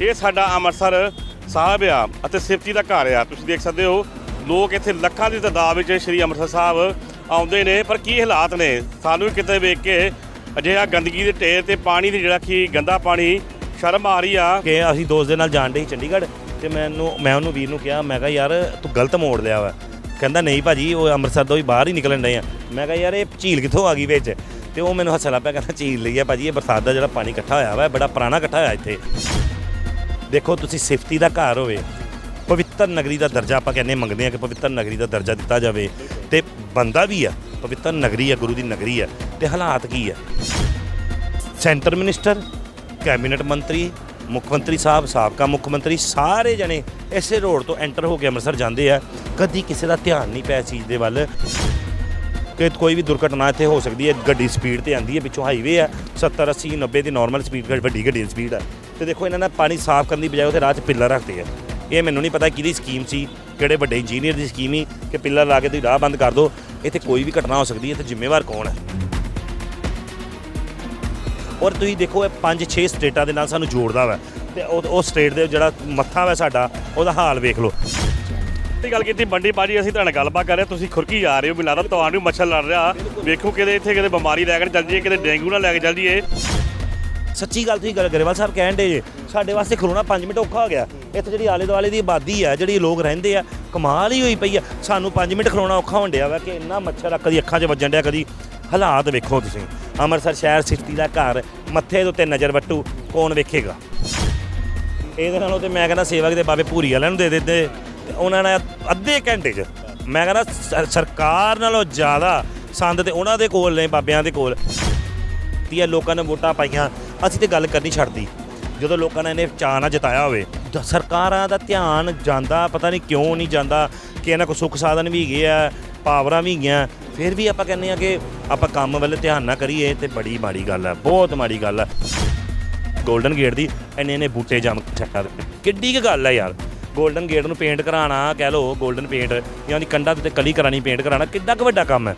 ਇਹ ਸਾਡਾ ਅੰਮ੍ਰਿਤਸਰ ਸਾਹਿਬ ਆ ਅਤੇ ਸਿਫਤੀ ਦਾ ਘਰ ਆ। ਤੁਸੀਂ ਦੇਖ ਸਕਦੇ ਹੋ, ਲੋਕ ਇੱਥੇ ਲੱਖਾਂ ਦੀ ਤਾਦਾਦ ਵਿੱਚ ਸ੍ਰੀ ਅੰਮ੍ਰਿਤਸਰ ਸਾਹਿਬ ਆਉਂਦੇ ਨੇ, ਪਰ ਕੀ ਹਾਲਾਤ ਨੇ? ਸਾਨੂੰ ਕਿਤੇ ਵੇਖ ਕੇ ਅਜਿਹਾ ਗੰਦਗੀ ਦੇ ਢੇਰ ਤੇ ਪਾਣੀ ਦੀ ਜਿਹੜਾ ਕਿ ਗੰਦਾ ਪਾਣੀ ਸ਼ਰਮ ਆ ਰਹੀ ਆ। ਕਿ ਅਸੀਂ ਦੋਸਤ ਦੇ ਨਾਲ ਜਾਣ ਡੇ ਸੀ ਚੰਡੀਗੜ੍ਹ ਤੇ ਮੈਨੂੰ, ਮੈਂ ਉਹਨੂੰ ਵੀਰ ਨੂੰ ਕਿਹਾ, ਮੈਂ ਕਿਹਾ, ਯਾਰ, ਤੂੰ ਗਲਤ ਮੋੜ ਲਿਆ ਵਾ। ਕਹਿੰਦਾ, ਨਹੀਂ ਭਾਜੀ, ਉਹ ਅੰਮ੍ਰਿਤਸਰ ਤੋਂ ਹੀ ਬਾਹਰ ਹੀ ਨਿਕਲਣ ਡਏ ਆ। ਮੈਂ ਕਿਹਾ, ਯਾਰ, ਇਹ ਝੀਲ ਕਿੱਥੋਂ ਆ ਗਈ ਵਿੱਚ? ਤੇ ਉਹ ਮੈਨੂੰ ਹੱਸਣ ਲੱਗ ਪਿਆ, ਕਹਿੰਦਾ, ਝੀਲ ਲਈ ਆ ਭਾਜੀ, ਇਹ ਬਰਸਾਤ ਦਾ ਜਿਹੜਾ ਪਾਣੀ ਇਕੱਠਾ ਹੋਇਆ ਵਾ ਬੜਾ ਪੁਰਾਣਾ ਇਕੱਠਾ ਹੋਇਆ ਇੱਥੇ। ਦੇਖੋ ਤੁਸੀਂ ਸਿਫਤੀ ਦਾ ਘਰ ਹੋਵੇ, ਪਵਿੱਤਰ ਨਗਰੀ ਦਾ ਦਰਜਾ ਆਪਾਂ ਕਹਿੰਦੇ ਮੰਗਦੇ ਆ ਕਿ ਪਵਿੱਤਰ ਨਗਰੀ ਦਾ ਦਰਜਾ ਦਿੱਤਾ ਜਾਵੇ। ਤੇ ਬੰਦਾ ਵੀ ਆ, ਪਵਿੱਤਰ ਨਗਰੀ ਆ, ਗੁਰੂ ਦੀ ਨਗਰੀ ਆ, ਤੇ ਹਾਲਾਤ ਕੀ ਆ? ਸੈਂਟਰ ਮਿਨਿਸਟਰ, ਕੈਬਨਿਟ ਮੰਤਰੀ, ਮੁੱਖ ਮੰਤਰੀ ਸਾਹਿਬ, ਸਾਬਕਾ ਮੁੱਖ ਮੰਤਰੀ, ਸਾਰੇ ਜਣੇ ਇਸੇ ਰੋਡ ਤੋਂ ਐਂਟਰ ਹੋ ਕੇ ਅੰਮ੍ਰਿਤਸਰ ਜਾਂਦੇ ਆ। ਕਦੀ ਕਿਸੇ ਦਾ ਧਿਆਨ ਨਹੀਂ ਪਿਆ ਇਸ ਚੀਜ਼ ਦੇ ਵੱਲ ਕਿ ਕੋਈ ਵੀ ਦੁਰਘਟਨਾ ਇੱਥੇ ਹੋ ਸਕਦੀ ਹੈ, ਗੱਡੀ ਸਪੀਡ ਤੇ ਆਂਦੀ ਹੈ, ਪਿੱਛੋਂ ਹਾਈਵੇ ਆ 70 80 90 ਦੀ ਨਾਰਮਲ ਸਪੀਡ ਵੱਡੀ ਗੱਡੀ ਦੀ ਸਪੀਡ ਆ। ਤੇ ਦੇਖੋ ਇਹਨਾਂ ਨੇ ਪਾਣੀ ਸਾਫ਼ ਕਰਨ ਦੀ ਬਜਾਏ ਉੱਥੇ ਰਾਹ 'ਚ ਪਿੱਲਰ ਰੱਖਦੇ ਆ। ਇਹ ਮੈਨੂੰ ਨਹੀਂ ਪਤਾ ਕਿਹਦੀ ਸਕੀਮ ਸੀ, ਕਿਹੜੇ ਵੱਡੇ ਇੰਜੀਨੀਅਰ ਦੀ ਸਕੀਮ ਸੀ, ਕਿ ਪਿੱਲਰ ਲਾ ਕੇ ਤੁਸੀਂ ਰਾਹ ਬੰਦ ਕਰ ਦਿਓ, ਇੱਥੇ ਕੋਈ ਵੀ ਘਟਨਾ ਹੋ ਸਕਦੀ ਹੈ ਤੇ ਜ਼ਿੰਮੇਵਾਰ ਕੌਣ ਹੈ? ਔਰ ਤੁਸੀਂ ਦੇਖੋ ਇਹ 5-6 ਸਟੇਟਾਂ ਦੇ ਨਾਲ ਸਾਨੂੰ ਜੋੜਦਾ ਵਾ, ਤੇ ਉਹ ਉਹ ਸਟੇਟ ਦੇ ਜਿਹੜਾ ਮੱਥਾ ਵਾ ਸਾਡਾ, ਉਹਦਾ ਹਾਲ ਵੇਖ ਲਓ। ਇਹ ਗੱਲ ਕੀਤੀ ਬੰਡੀ ਬਾਜੀ, ਅਸੀਂ ਤੁਹਾਡੇ ਨਾਲ ਗੱਲਬਾਤ ਕਰ ਰਹੇ ਤੁਸੀਂ ਖੁਰਕੀ ਜਾ ਰਹੇ ਹੋ, ਮੈਨੂੰ ਲੱਗਦਾ ਤੁਹਾਨੂੰ ਮੱਛਰ ਲੜ ਰਿਹਾ। ਵੇਖੋ ਕਿਤੇ ਇੱਥੇ ਕਿਤੇ ਬਿਮਾਰੀ ਲੈ ਕੇ ਚੱਲ ਜਾਈਏ ਕਿਤੇ ਡੇਂਗੂ ਨਾਲ ਲੈ ਕੇ ਚੱਲ ਜਾਈਏ। ਸੱਚੀ ਗੱਲ ਤੁਸੀਂ ਗੱਲ ਗਰੇਵਾਲ ਸਾਹਿਬ ਕਹਿਣ ਦੇ ਜੇ, ਸਾਡੇ ਵਾਸਤੇ ਖਲੋਣਾ 5 ਮਿੰਟ ਔਖਾ ਹੋ ਗਿਆ। ਇੱਥੇ ਜਿਹੜੀ ਆਲੇ ਦੁਆਲੇ ਦੀ ਆਬਾਦੀ ਆ, ਜਿਹੜੀ ਲੋਕ ਰਹਿੰਦੇ ਆ, ਕਮਾਲ ਹੀ ਹੋਈ ਪਈ ਆ। ਸਾਨੂੰ 5 ਮਿੰਟ ਖਲੋਣਾ ਔਖਾ ਹੋਣ ਡਿਆ ਵਾ ਕਿ ਇੰਨਾ ਮੱਛਰ ਆ, ਕਦੀ ਅੱਖਾਂ 'ਚ ਵੱਜਣ ਡਿਆ, ਕਦੀ ਹਾਲਾਤ ਵੇਖੋ ਤੁਸੀਂ। ਅੰਮ੍ਰਿਤਸਰ ਸ਼ਹਿਰ ਸਿਫਤੀ ਦਾ ਘਰ, ਮੱਥੇ ਦੇ ਉੱਤੇ ਨਜ਼ਰ ਵੱਟੂ, ਕੌਣ ਵੇਖੇਗਾ? ਇਹਦੇ ਨਾਲੋਂ ਤੇ ਮੈਂ ਕਹਿੰਦਾ ਸੇਵਕ ਦੇ ਬਾਬੇ ਭੂਰੀ ਵਾਲਿਆਂ ਨੂੰ ਦੇ ਦਿੰਦੇ ਤੇ ਉਹਨਾਂ ਨੇ ਅੱਧੇ ਘੰਟੇ 'ਚ ਮੈਂ ਕਹਿੰਦਾ ਸਰਕਾਰ ਨਾਲੋਂ ਜ਼ਿਆਦਾ ਸੰਦ ਤੇ ਉਹਨਾਂ ਦੇ ਕੋਲ ਨੇ, ਬਾਬਿਆਂ ਦੇ ਕੋਲ। ਦੀਆਂ ਲੋਕਾਂ ਨੇ ਵੋਟਾਂ ਪਾਈਆਂ। ਅਸੀਂ ਤੇ ਗੱਲ ਕਰਨੀ ਛੱਡਦੀ। ਜਦੋਂ ਲੋਕਾਂ ਨੇ ਇਹਨੇ ਚਾਅ ਨਾ ਜਤਾਇਆ ਹੋਵੇ ਸਰਕਾਰਾਂ ਦਾ ਧਿਆਨ ਜਾਂਦਾ, ਪਤਾ ਨਹੀਂ ਕਿਉਂ ਨਹੀਂ ਜਾਂਦਾ ਕਿ ਇਹਨਾਂ ਕੋਲ ਸੁੱਖ ਸਾਧਨ ਵੀ ਹੈਗੇ ਆ, ਪਾਵਰਾਂ ਵੀ ਹੈਗੀਆਂ। ਫਿਰ ਵੀ ਆਪਾਂ ਕਹਿੰਦੇ ਆ ਕਿ ਆਪਾਂ ਕੰਮ ਵੱਲ ਧਿਆਨ ਨਾ ਕਰੀਏ ਤੇ ਬੜੀ ਮਾੜੀ ਗੱਲ ਆ, ਬਹੁਤ ਮਾੜੀ ਗੱਲ ਆ। ਗੋਲਡਨ ਗੇਟ ਦੀ ਇੰਨੇ ਇੰਨੇ ਬੂਟੇ ਜੰਮ ਛੱਡਾ ਦਿੱਤੇ। ਕਿੱਡੀ ਕੁ ਗੱਲ ਆ ਯਾਰ। ਗੋਲਡਨ ਗੇਟ ਨੂੰ ਪੇਂਟ ਕਰਾਣਾ ਕਹਿ ਲੋ ਗੋਲਡਨ ਪੇਂਟ ਜਾਂ ਦੀ ਕੰਡਾ ਤੇ ਕਲੀ ਕਰਾਣੀ ਪੇਂਟ ਕਰਾਣਾ ਕਿੱਡਾ ਕੁ ਵੱਡਾ ਕੰਮ ਹੈ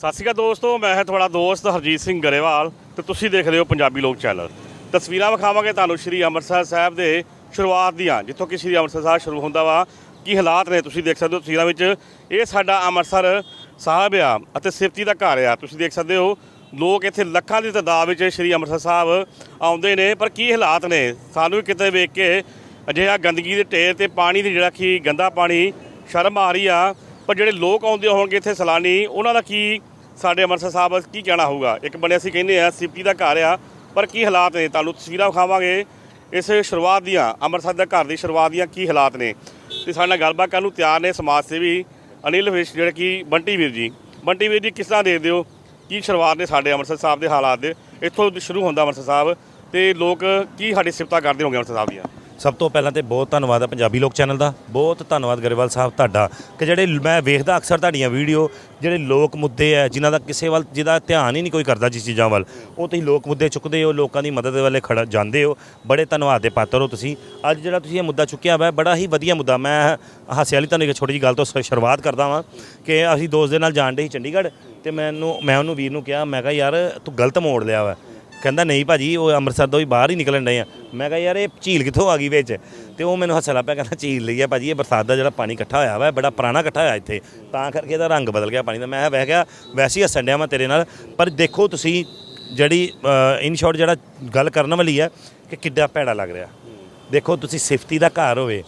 ਸਤਿ ਸ਼੍ਰੀ ਅਕਾਲ ਦੋਸਤੋ, ਮੈਂ ਹਾਂ ਤੁਹਾਡਾ ਦੋਸਤ ਹਰਜੀਤ ਸਿੰਘ ਗਰੇਵਾਲ ਤੇ ਤੁਸੀਂ ਦੇਖ ਰਹੇ ਹੋ ਪੰਜਾਬੀ ਲੋਕ ਚੈਨਲ। ਤਸਵੀਰਾਂ ਵਿਖਾਵਾਂਗੇ ਤੁਹਾਨੂੰ ਸ਼੍ਰੀ ਅੰਮ੍ਰਿਤਸਰ ਸਾਹਿਬ ਦੇ ਸ਼ੁਰੂਆਤ ਦੀਆਂ, ਜਿੱਥੋਂ ਕਿ ਸ਼੍ਰੀ ਅੰਮ੍ਰਿਤਸਰ ਸਾਹਿਬ ਸ਼ੁਰੂ ਹੁੰਦਾ ਵਾ। ਕੀ ਹਾਲਾਤ ਨੇ ਤੁਸੀਂ ਦੇਖ ਸਕਦੇ ਹੋ ਤਸਵੀਰਾਂ ਵਿੱਚ? ਇਹ ਸਾਡਾ ਅੰਮ੍ਰਿਤਸਰ ਸਾਹਿਬ ਆ ਅਤੇ ਸਿਫਤੀ ਦਾ ਘਰ ਆ। ਤੁਸੀਂ ਦੇਖ ਸਕਦੇ ਹੋ, ਲੋਕ ਇੱਥੇ ਲੱਖਾਂ ਦੀ ਤਾਦਾਦ ਵਿੱਚ ਸ਼੍ਰੀ ਅੰਮ੍ਰਿਤਸਰ ਸਾਹਿਬ ਆਉਂਦੇ ਨੇ, ਪਰ ਕੀ ਹਾਲਾਤ ਨੇ? ਸਾਨੂੰ ਵੀ ਕਿਤੇ ਵੇਖ ਕੇ ਅਜਿਹਾ ਗੰਦਗੀ ਦੇ ਢੇਰ ਤੇ ਪਾਣੀ ਦੀ ਜਿਹੜਾ ਕਿ ਗੰਦਾ ਪਾਣੀ, ਸ਼ਰਮ ਆ ਰਹੀ ਆ। ਪਰ ਜਿਹੜੇ ਲੋਕ ਆਉਂਦੇ ਹੋਣਗੇ ਇੱਥੇ ਸੈਲਾਨੀ, ਉਹਨਾਂ ਦਾ ਕੀ ਸਾਡੇ ਅੰਮ੍ਰਿਤਸਰ ਸਾਹਿਬ ਕੀ ਕਹਿਣਾ ਹੋਊਗਾ? ਇੱਕ ਬੰਨੇ ਅਸੀਂ ਕਹਿੰਦੇ ਆ ਸਿਫਤੀ ਦਾ ਘਰ ਆ, ਪਰ ਕੀ ਹਾਲਾਤ ਨੇ? ਤੁਹਾਨੂੰ ਤਸਵੀਰਾਂ ਵਿਖਾਵਾਂਗੇ। ਇਸ ਸ਼ੁਰੂਆਤ ਦੀਆਂ, ਅੰਮ੍ਰਿਤਸਰ ਦਾ ਘਰ ਦੀ ਸ਼ੁਰੂਆਤ ਦੀਆਂ ਕੀ ਹਾਲਾਤ ਨੇ? ਤੇ ਸਾਡੇ ਨਾਲ ਗੱਲਬਾਤ ਕਰਨ ਨੂੰ ਤਿਆਰ ਨੇ ਸਮਾਜ ਸੇਵੀ ਅਨਿਲ ਵਿਸ਼, ਜਿਹੜੇ ਕਿ ਬੰਟੀ ਵੀਰ ਜੀ। ਬੰਟੀ ਵੀਰ ਜੀ, ਕਿਸ ਤਰ੍ਹਾਂ ਦੇਖਦੇ ਹੋ? ਕੀ ਸ਼ੁਰੂਆਤ ਨੇ ਸਾਡੇ ਅੰਮ੍ਰਿਤਸਰ ਸਾਹਿਬ ਦੇ ਹਾਲਾਤ? ਦੇ ਇੱਥੋਂ ਸ਼ੁਰੂ ਹੁੰਦਾ ਅੰਮ੍ਰਿਤਸਰ ਸਾਹਿਬ। ਤੇ ਲੋਕ ਕੀ ਸਾਡੀ ਸਿਫਤਾਂ ਕਰਦੇ ਹੋਣਗੇ ਅੰਮ੍ਰਿਤਸਰ ਸਾਹਿਬ ਦੀਆਂ? ਸਭ ਤੋਂ ਪਹਿਲਾਂ ਤੇ ਬਹੁਤ ਧੰਨਵਾਦ ਹੈ ਪੰਜਾਬੀ ਲੋਕ ਚੈਨਲ ਦਾ। ਬਹੁਤ ਧੰਨਵਾਦ ਗਰੇਵਾਲ ਸਾਹਿਬ ਤੁਹਾਡਾ ਕਿ ਜਿਹੜੇ ਮੈਂ ਵੇਖਦਾ ਅਕਸਰ ਤੁਹਾਡੀਆਂ ਵੀਡੀਓ, ਜਿਹੜੇ ਲੋਕ ਮੁੱਦੇ ਹੈ ਜਿਨ੍ਹਾਂ ਦਾ ਕਿਸੇ ਵੱਲ, ਜਿਹਦਾ ਧਿਆਨ ਹੀ ਨਹੀਂ ਕੋਈ ਕਰਦਾ ਜਿਸ ਚੀਜ਼ਾਂ ਵੱਲ, ਉਹ ਤੁਸੀਂ ਲੋਕ ਮੁੱਦੇ ਚੁੱਕਦੇ ਹੋ, ਲੋਕਾਂ ਦੀ ਮਦਦ ਵੱਲੇ ਖੜਾ ਜਾਂਦੇ ਹੋ। ਬੜੇ ਧੰਨਵਾਦ ਦੇ ਪਾਤਰ ਹੋ ਤੁਸੀਂ। ਅੱਜ ਜਿਹੜਾ ਤੁਸੀਂ ਇਹ ਮੁੱਦਾ ਚੁੱਕਿਆ ਵਾ, ਬੜਾ ਹੀ ਵਧੀਆ ਮੁੱਦਾ। ਮੈਂ ਹਾਸੇ ਵਾਲੀ ਤੁਹਾਨੂੰ ਇੱਕ ਛੋਟੀ ਜਿਹੀ ਗੱਲ ਤੋਂ ਸ- ਸ਼ੁਰੂਆਤ ਕਰਦਾ ਵਾਂ ਕਿ ਅਸੀਂ ਦੋਸਤ ਦੇ ਨਾਲ ਜਾਣ ਡੇ ਸੀ ਚੰਡੀਗੜ੍ਹ ਤੇ ਮੈਨੂੰ, ਮੈਂ ਉਹਨੂੰ ਵੀਰ ਨੂੰ ਕਿਹਾ, ਮੈਂ ਕਿਹਾ, ਯਾਰ ਤੂੰ ਗਲਤ ਮੋੜ ਲਿਆ ਵਾ। ਕਹਿੰਦਾ, ਨਹੀਂ ਭਾਜੀ, ਉਹ ਅੰਮ੍ਰਿਤਸਰ ਤੋਂ ਹੀ ਬਾਹਰ ਹੀ ਨਿਕਲਣ ਡਏ ਆ। ਮੈਂ ਕਿਹਾ, ਯਾਰ, ਇਹ ਝੀਲ ਕਿੱਥੋਂ ਆ ਗਈ ਵਿੱਚ? ਤੇ ਉਹ ਮੈਨੂੰ ਹੱਸਣ ਲੱਗ ਪਿਆ, ਕਹਿੰਦਾ, ਝੀਲ ਲਈ ਆ ਭਾਜੀ, ਇਹ ਬਰਸਾਤ ਦਾ ਜਿਹੜਾ ਪਾਣੀ ਇਕੱਠਾ ਹੋਇਆ ਵਾ, ਇਹ ਬੜਾ ਪੁਰਾਣਾ ਇਕੱਠਾ ਹੋਇਆ ਇੱਥੇ। ਤਾਂ ਕਰਕੇ ਇਹਦਾ ਰੰਗ ਬਦਲ ਗਿਆ ਪਾਣੀ ਦਾ। ਮੈਂ ਵਹਿ ਗਿਆ, ਵੈਸੇ ਹੀ ਹੱਸਣ ਡਿਆ ਮੈਂ ਤੇਰੇ ਨਾਲ, ਪਰ ਦੇਖੋ ਤੁਸੀਂ ਜਿਹੜੀ ਇਨ ਸ਼ਾਰਟ ਜਿਹੜਾ ਗੱਲ ਕਰਨ ਵਾਲੀ ਹੈ ਕਿ ਕਿੱਡਾ ਭੈੜਾ ਲੱਗ ਰਿਹਾ। ਦੇਖੋ, ਤੁਸੀਂ ਸਿਫਤੀ ਦਾ ਘਰ ਹੋਵੇ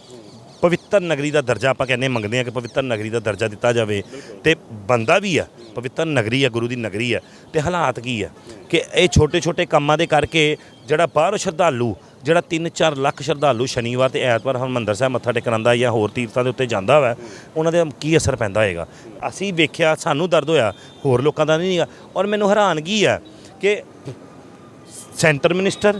ਪਵਿੱਤਰ ਨਗਰੀ ਦਾ ਦਰਜਾ ਆਪਾਂ ਕਹਿੰਦੇ ਮੰਗਦੇ ਆ ਕਿ ਪਵਿੱਤਰ ਨਗਰੀ ਦਾ ਦਰਜਾ ਦਿੱਤਾ ਜਾਵੇ ਤੇ ਬੰਦਾ ਵੀ ਆ, ਪਵਿੱਤਰ ਨਗਰੀ ਆ, ਗੁਰੂ ਦੀ ਨਗਰੀ ਆ, ਤੇ ਹਾਲਾਤ ਕੀ ਆ? ਕਿ ਇਹ ਛੋਟੇ ਛੋਟੇ ਕੰਮਾਂ ਦੇ ਕਰਕੇ ਜਿਹੜਾ ਬਾਹਰੋਂ ਸ਼ਰਧਾਲੂ, ਜਿਹੜਾ 3-4 ਲੱਖ ਸ਼ਰਧਾਲੂ ਸ਼ਨੀਵਾਰ ਤੇ ਐਤਵਾਰ ਹਰਿਮੰਦਰ ਸਾਹਿਬ ਮੱਥਾ ਟੇਕਣ ਆਉਂਦਾ ਜਾਂ ਹੋਰ ਤੀਰਥਾਂ ਦੇ ਉੱਤੇ ਜਾਂਦਾ ਵਾ, ਉਹਨਾਂ ਦੇ ਕੀ ਅਸਰ ਪੈਂਦਾ ਹੋਏਗਾ? ਅਸੀਂ ਵੇਖਿਆ, ਸਾਨੂੰ ਦਰਦ ਹੋਇਆ, ਹੋਰ ਲੋਕਾਂ ਦਾ ਨਹੀਂ ਹੈਗਾ ਔਰ ਮੈਨੂੰ ਹੈਰਾਨਗੀ ਆ ਕਿ ਸੈਂਟਰ ਮਿਨਿਸਟਰ,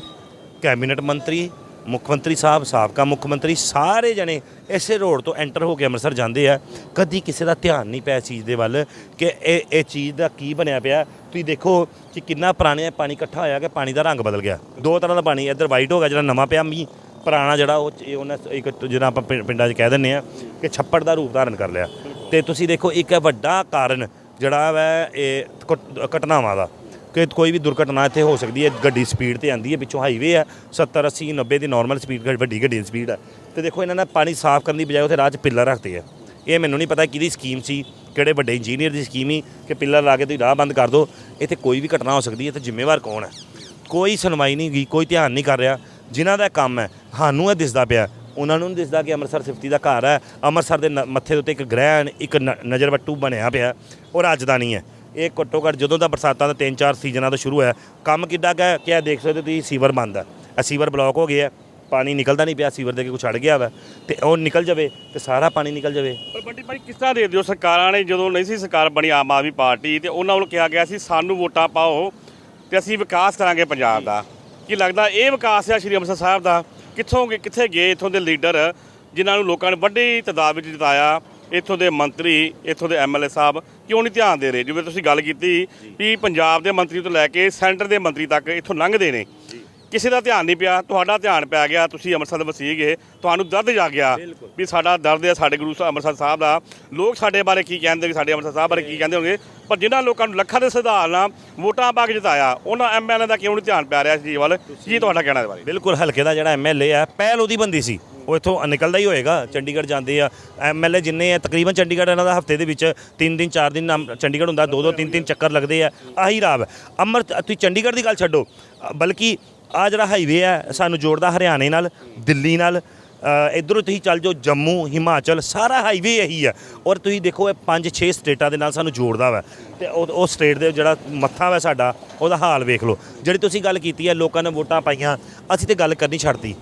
ਕੈਬਨਿਟ ਮੰਤਰੀ ਮੁੱਖ ਮੰਤਰੀ ਸਾਹਿਬ, ਸਾਬਕਾ ਮੁੱਖ ਮੰਤਰੀ, ਸਾਰੇ ਜਣੇ ਇਸੇ ਰੋਡ ਤੋਂ ਐਂਟਰ ਹੋ ਕੇ ਅੰਮ੍ਰਿਤਸਰ ਜਾਂਦੇ ਆ। ਕਦੀ ਕਿਸੇ ਦਾ ਧਿਆਨ ਨਹੀਂ ਪਿਆ ਇਸ ਚੀਜ਼ ਦੇ ਵੱਲ ਕਿ ਇਹ ਇਹ ਚੀਜ਼ ਦਾ ਕੀ ਬਣਿਆ ਪਿਆ। ਤੁਸੀਂ ਦੇਖੋ ਕਿ ਕਿੰਨਾ ਪੁਰਾਣੇ ਪਾਣੀ ਇਕੱਠਾ ਹੋਇਆ ਕਿ ਪਾਣੀ ਦਾ ਰੰਗ ਬਦਲ ਗਿਆ। ਦੋ ਤਰ੍ਹਾਂ ਦਾ ਪਾਣੀ, ਇੱਧਰ ਵਾਈਟ ਹੋ ਗਿਆ, ਜਿਹੜਾ ਨਵਾਂ ਪਿਆ, ਮੀਂਹ ਪੁਰਾਣਾ ਜਿਹੜਾ ਉਹ ਇਹ ਉਹਨਾਂ ਇੱਕ ਜਿਹੜਾ ਆਪਾਂ ਪਿੰ- ਪਿੰਡਾਂ 'ਚ ਕਹਿ ਦਿੰਦੇ ਆ ਕਿ ਛੱਪੜ ਦਾ ਰੂਪ ਧਾਰਨ ਕਰ ਲਿਆ। ਤੇ ਤੁਸੀਂ ਦੇਖੋ ਇੱਕ ਵੱਡਾ ਕਾਰਨ ਜਿਹੜਾ ਵੈ ਇਹ ਘਟ- ਘਟਨਾਵਾਂ ਦਾ। ਕਿ ਕੋਈ ਵੀ ਦੁਰਘਟਨਾ ਇੱਥੇ ਹੋ ਸਕਦੀ ਹੈ, ਗੱਡੀ ਸਪੀਡ ਤੇ ਆਂਦੀ ਹੈ, ਪਿੱਛੋਂ ਹਾਈਵੇ ਹੈ 70 80 90 ਦੀ ਨਾਰਮਲ ਸਪੀਡ ਵੱਡੀ ਗੱਡੀ ਦੀ ਸਪੀਡ ਹੈ। ਤੇ ਦੇਖੋ ਇਹਨਾਂ ਨੇ ਪਾਣੀ ਸਾਫ਼ ਕਰਨ ਦੀ ਬਜਾਏ ਉੱਥੇ ਰਾਹ 'ਚ ਪਿੱਲਰ ਰੱਖਦੇ ਆ। ਇਹ ਮੈਨੂੰ ਨਹੀਂ ਪਤਾ ਕਿਹਦੀ ਸਕੀਮ ਸੀ, ਕਿਹੜੇ ਵੱਡੇ ਇੰਜੀਨੀਅਰ ਦੀ ਸਕੀਮ ਹੀ ਕਿ ਪਿੱਲਰ ਲਾ ਕੇ ਤੁਸੀਂ ਰਾਹ ਬੰਦ ਕਰ ਦਿਓ ਇੱਥੇ ਕੋਈ ਵੀ ਘਟਨਾ ਹੋ ਸਕਦੀ ਹੈ ਤੇ ਜ਼ਿੰਮੇਵਾਰ ਕੌਣ ਹੈ? ਕੋਈ ਸੁਣਵਾਈ ਨਹੀਂ ਗਈ, ਕੋਈ ਧਿਆਨ ਨਹੀਂ ਕਰ ਰਿਹਾ। ਜਿਨ੍ਹਾਂ ਦਾ ਕੰਮ ਹੈ, ਸਾਨੂੰ ਇਹ ਦਿਸਦਾ ਪਿਆ। ਉਹਨਾਂ ਨੂੰ ਨਹੀਂ ਦਿਸਦਾ ਕਿ ਅੰਮ੍ਰਿਤਸਰ ਸਿਫਤੀ ਦਾ ਘਰ ਹੈ। ਅੰਮ੍ਰਿਤਸਰ ਦੇ ਨ- ਮੱਥੇ ਦੇ ਉੱਤੇ ਇੱਕ ਗ੍ਰਹਿਣ, ਇੱਕ ਨ- ਨਜ਼ਰ ਵੱਟੂ ਬਣਿਆ ਪਿਆ। ਉਹ ਰਾਜਧਾਨੀ ਹੈ। ਇਹ ਘੱਟੋ ਘੱਟ ਜਦੋਂ ਦਾ ਬਰਸਾਤਾਂ ਦਾ 3-4 ਸੀਜ਼ਨਾਂ ਦਾ ਸ਼ੁਰੂ ਹੋਇਆ, ਕੰਮ ਕਿੱਡਾ ਕੁ ਕਿ ਇਹ ਦੇਖ ਸਕਦੇ ਹੋ ਤੁਸੀਂ? ਸੀਵਰ ਬੰਦ ਹੈ। ਇਹ ਸੀਵਰ ਬਲੌਕ ਹੋ ਗਿਆ। ਪਾਣੀ ਨਿਕਲਦਾ ਨਹੀਂ ਪਿਆ, ਸੀਵਰ ਦੇ ਕੇ ਕੁਛ ਅੜ ਗਿਆ ਵਾ। ਤੇ ਉਹ ਨਿਕਲ ਜਾਵੇ ਤੇ ਸਾਰਾ ਪਾਣੀ ਨਿਕਲ ਜਾਵੇ। ਪਰ ਬੰਟੀ ਭਾਈ, ਕਿਸ ਤਰ੍ਹਾਂ ਦੇ ਦਿਓ ਸਰਕਾਰਾਂ ਨੇ ਜਦੋਂ ਨਹੀਂ ਸੀ ਸਰਕਾਰ ਬਣੀ ਆਮ ਆਦਮੀ ਪਾਰਟੀ, ਤੇ ਉਹਨਾਂ ਵੱਲੋਂ ਕਿਹਾ ਗਿਆ ਸੀ, ਸਾਨੂੰ ਵੋਟਾਂ ਪਾਓ ਤੇ ਅਸੀਂ ਵਿਕਾਸ ਕਰਾਂਗੇ ਪੰਜਾਬ ਦਾ। ਕੀ ਲੱਗਦਾ ਇਹ ਵਿਕਾਸ ਆ ਸ਼੍ਰੀ ਅੰਮ੍ਰਿਤਸਰ ਸਾਹਿਬ ਦਾ? ਕਿੱਥੋਂ ਗਏ ਕਿੱਥੇ ਗਏ ਇੱਥੋਂ ਦੇ ਲੀਡਰ ਜਿਨ੍ਹਾਂ ਨੂੰ ਲੋਕਾਂ ਨੇ ਵੱਡੀ ਤਾਦਾਦ ਵਿੱਚ ਜਿਤਾਇਆ? ਇੱਥੋਂ ਦੇ ਮੰਤਰੀ, ਇੱਥੋਂ ਦੇ ਐਮਐਲਏ ਸਾਹਿਬ ਕਿਉਂ ਨਹੀਂ ਧਿਆਨ ਦੇ ਰਹੇ? ਜਿਵੇਂ ਤੁਸੀਂ ਗੱਲ ਕੀਤੀ ਵੀ ਪੰਜਾਬ ਦੇ ਮੰਤਰੀ ਤੋਂ ਲੈ ਕੇ ਸੈਂਟਰ ਦੇ ਮੰਤਰੀ ਤੱਕ ਇੱਥੋਂ ਲੰਘਦੇ ਨੇ। ਕਿਸੇ ਦਾ ਧਿਆਨ ਨਹੀਂ ਪਿਆ ਤੁਹਾਡਾ ਧਿਆਨ ਪੈ ਗਿਆ ਤੁਸੀਂ ਅੰਮ੍ਰਿਤਸਰ ਦੇ ਵਸੀਕ ਗਏ ਤੁਹਾਨੂੰ ਦਰਦ ਜਾ ਗਿਆ ਵੀ ਸਾਡਾ ਦਰਦ ਹੈ ਸਾਡੇ ਗੁਰੂ ਸਾਹਿਬ ਅੰਮ੍ਰਿਤਸਰ ਸਾਹਿਬ ਦਾ। ਲੋਕ ਸਾਡੇ ਬਾਰੇ ਕੀ ਕਹਿੰਦੇ ਨੇ ਸਾਡੇ ਅੰਮ੍ਰਿਤਸਰ ਸਾਹਿਬ ਬਾਰੇ ਕੀ ਕਹਿੰਦੇ ਹੋਣਗੇ? ਪਰ ਜਿਨ੍ਹਾਂ ਲੋਕਾਂ ਨੂੰ ਲੱਖਾਂ ਦੇ ਸਿਧਾਰ ਨਾਲ ਵੋਟਾਂ ਪਾ ਕੇ ਜਿਤਾਇਆ ਉਹਨਾਂ ਐਮਐਲਏ ਦਾ ਕਿਉਂ ਨਹੀਂ ਧਿਆਨ ਪੈ ਰਿਹਾ ਚੀਜ਼ ਵੱਲ? ਕੀ ਤੁਹਾਡਾ ਕਹਿਣਾ ਇਸ ਬਾਰੇ? ਬਿਲਕੁਲ ਹਲਕੇ ਦਾ ਜਿਹੜਾ ਐਮਐਲਏ ਆ ਪਹਿਲ ਉਹਦੀ ਬੰਦੀ ਸੀ। ਉਹ ਇੱਥੋਂ ਨਿਕਲਦਾ ਹੀ ਹੋਏਗਾ ਚੰਡੀਗੜ੍ਹ ਜਾਂਦੇ ਆ। ਐਮਐਲਏ ਜਿੰਨੇ ਆ ਤਕਰੀਬਨ ਚੰਡੀਗੜ੍ਹ ਇਹਨਾਂ ਦਾ ਹਫ਼ਤੇ ਦੇ ਵਿੱਚ 3 ਦਿਨ 4 ਦਿਨ ਚੰਡੀਗੜ੍ਹ ਹੁੰਦਾ 2 2 3 3 ਚੱਕਰ ਲੱਗਦੇ ਆ। ਆਹੀ ਰਾਬ ਹੈ ਅੰਮ੍ਰਿਤ ਤੁਸੀਂ ਚੰਡੀਗੜ੍ਹ ਦੀ ਗੱਲ ਛੱਡੋ। ਬਲਕਿ ਆ ਜਿਹੜਾ ਹਾਈਵੇ ਹੈ, ਸਾਨੂੰ ਜੋੜਦਾ ਹਰਿਆਣੇ ਨਾਲ, ਦਿੱਲੀ ਨਾਲ ਇਧਰੋਂ ਤੁਸੀਂ ਚੱਲ ਜਾਓ ਜੰਮੂ, ਹਿਮਾਚਲ, ਸਾਰਾ ਹਾਈਵੇ ਇਹੀ ਹੈ। ਔਰ ਤੁਸੀਂ ਦੇਖੋ ਇਹ 5-6 ਸਟੇਟਾਂ ਦੇ ਨਾਲ ਸਾਨੂੰ ਜੋੜਦਾ ਵਾ। ਤੇ ਉਹ ਸਟੇਟ ਦੇ ਜਿਹੜਾ ਮੱਥਾ ਵਾ ਸਾਡਾ, ਉਹਦਾ ਹਾਲ ਵੇਖ ਲਓ। ਜਿਹੜੀ ਤੁਸੀਂ ਗੱਲ ਕੀਤੀ ਹੈ ਲੋਕਾਂ ਨੇ ਵੋਟਾਂ ਪਾਈਆਂ, ਅਸੀਂ ਤੇ ਗੱਲ ਕਰਨੀ ਛੱਡਤੀ।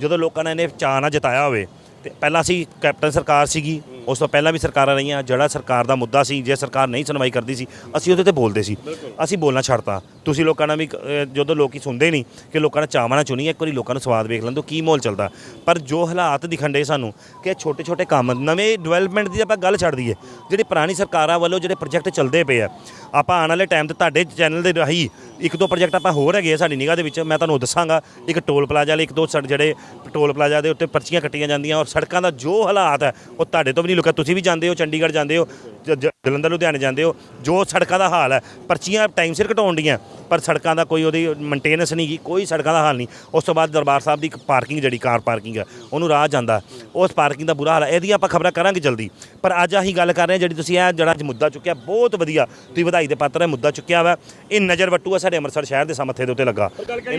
ਜਦੋਂ ਲੋਕਾਂ ਨੇ ਇਹਨੇ ਚਾਅ ਨਾਲ ਜਤਾਇਆ ਹੋਵੇ, ਤੇ ਪਹਿਲਾਂ ਅਸੀਂ ਕੈਪਟਨ ਸਰਕਾਰ ਸੀਗੀ ਉਸ ਤੋਂ ਪਹਿਲਾਂ ਵੀ ਸਰਕਾਰਾਂ ਰਹੀਆਂ ਜਿਹੜਾ ਸਰਕਾਰ ਦਾ ਮੁੱਦਾ ਸੀ ਜੇ ਸਰਕਾਰ ਨਹੀਂ ਸੁਣਵਾਈ ਕਰਦੀ ਸੀ ਅਸੀਂ ਉਹਦੇ ਤੇ ਬੋਲਦੇ ਸੀ। ਅਸੀਂ ਬੋਲਣਾ ਛੱਡਤਾ। ਤੁਸੀਂ ਲੋਕਾਂ ਨਾਲ ਵੀ ਅਹ, ਜਦੋਂ ਲੋਕੀ ਸੁਣਦੇ ਨਹੀਂ ਕਿ ਲੋਕਾਂ ਨੇ ਚਾਵਾਂ ਨਾਲ ਚੁਣੀ ਇੱਕ ਵਾਰੀ ਲੋਕਾਂ ਨੂੰ ਸਵਾਦ ਵੇਖ ਲੈਣ ਤੋਂ ਕੀ ਮਾਹੌਲ ਚੱਲਦਾ। ਪਰ ਜੋ ਹਾਲਾਤ ਦਿਖਣ ਦੇ ਸਾਨੂੰ ਕਿ ਛੋਟੇ ਛੋਟੇ ਕੰਮ ਨਵੇਂ ਡਿਵੈਲਪਮੈਂਟ ਦੀ ਆਪਾਂ ਗੱਲ ਛੱਡ ਦਈਏ। ਜਿਹੜੀ ਪੁਰਾਣੀ ਸਰਕਾਰਾਂ ਵੱਲੋਂ ਜਿਹੜੇ ਪ੍ਰੋਜੈਕਟ ਚੱਲਦੇ ਪਏ ਆ ਆਪਾਂ ਆਉਣ ਵਾਲੇ ਟਾਈਮ ਤੇ ਤੁਹਾਡੇ ਚੈਨਲ ਦੇ ਰਾਹੀਂ ਇੱਕ ਦੋ ਪ੍ਰੋਜੈਕਟ ਆਪਾਂ ਹੋਰ ਹੈਗੇ ਆ ਸਾਡੀ ਨਿਗਾਹ ਦੇ ਵਿੱਚ ਮੈਂ ਤੁਹਾਨੂੰ ਦੱਸਾਂਗਾ। ਇੱਕ ਟੋਲ ਪਲਾਜ਼ਾ ਵਾਲੇ ਇੱਕ ਦੋ ਸੜ ਜਿਹੜੇ ਟੋਲ ਪਲਾਜ਼ਾ ਦੇ ਉੱਤੇ ਪਰਚੀਆਂ ਕੱਟੀਆਂ ਜਾਂਦੀਆਂ ਔਰ ਸੜਕਾਂ ਦਾ ਜੋ ਹਾਲਾਤ ਹੈ ਉਹ ਤੁਹਾਡੇ ਤੋਂ ਵੀ ਨਹੀਂ ਲੁਕਿਆ ਤੁਸੀਂ ਵੀ ਜਾਂਦੇ ਹੋ ਚੰਡੀਗੜ੍ਹ ਜਾਂਦੇ ਹੋ ਜਲੰਧਰ ਲੁਧਿਆਣੇ ਜਾਂਦੇ ਹੋ ਜੋ ਸੜਕਾਂ ਦਾ ਹਾਲ ਹੈ ਪਰਚੀਆਂ ਟਾਈਮ ਸਿਰ ਕਟਾਉਣ ਡੀਆਂ ਪਰ ਸੜਕਾਂ ਦਾ ਕੋਈ ਉਹਦੀ ਮੇਨਟੇਨੈਂਸ ਨਹੀਂ ਗੀ ਕੋਈ ਸੜਕਾਂ ਦਾ ਹਾਲ ਨਹੀਂ। ਉਸ ਤੋਂ ਬਾਅਦ ਦਰਬਾਰ ਸਾਹਿਬ ਦੀ ਇੱਕ ਪਾਰਕਿੰਗ ਜਿਹੜੀ ਕਾਰ ਪਾਰਕਿੰਗ ਹੈ ਉਹਨੂੰ ਰਾਹ ਜਾਂਦਾ। ਉਸ ਪਾਰਕਿੰਗ ਦਾ ਬੁਰਾ ਹਾਲ ਹੈ ਇਹਦੀ ਆਪਾਂ ਖਬਰਾਂ ਕਰਾਂਗੇ ਜਲਦੀ। ਪਰ ਅੱਜ ਅਸੀਂ ਗੱਲ ਕਰ ਰਹੇ ਹਾਂ ਜਿਹੜੀ ਤੁਸੀਂ ਇਹ ਜਿਹੜਾ ਅੱਜ ਮੁੱਦਾ ਚੁੱਕਿਆ ਬਹੁਤ ਵਧੀਆ ਤੁਸੀਂ ਵਧਾਈ ਦੇ ਪਾਤਰ ਹੈ ਮੁੱਦਾ ਚੁੱਕਿਆ ਵਾ। ਇਹ ਨਜ਼ਰ ਵੱਟੂ ਹੈ ਸਾਡੇ ਅੰਮ੍ਰਿਤਸਰ ਸ਼ਹਿਰ ਦੇ ਸਮੱਥੇ ਦੇ ਉੱਤੇ ਲੱਗਾ।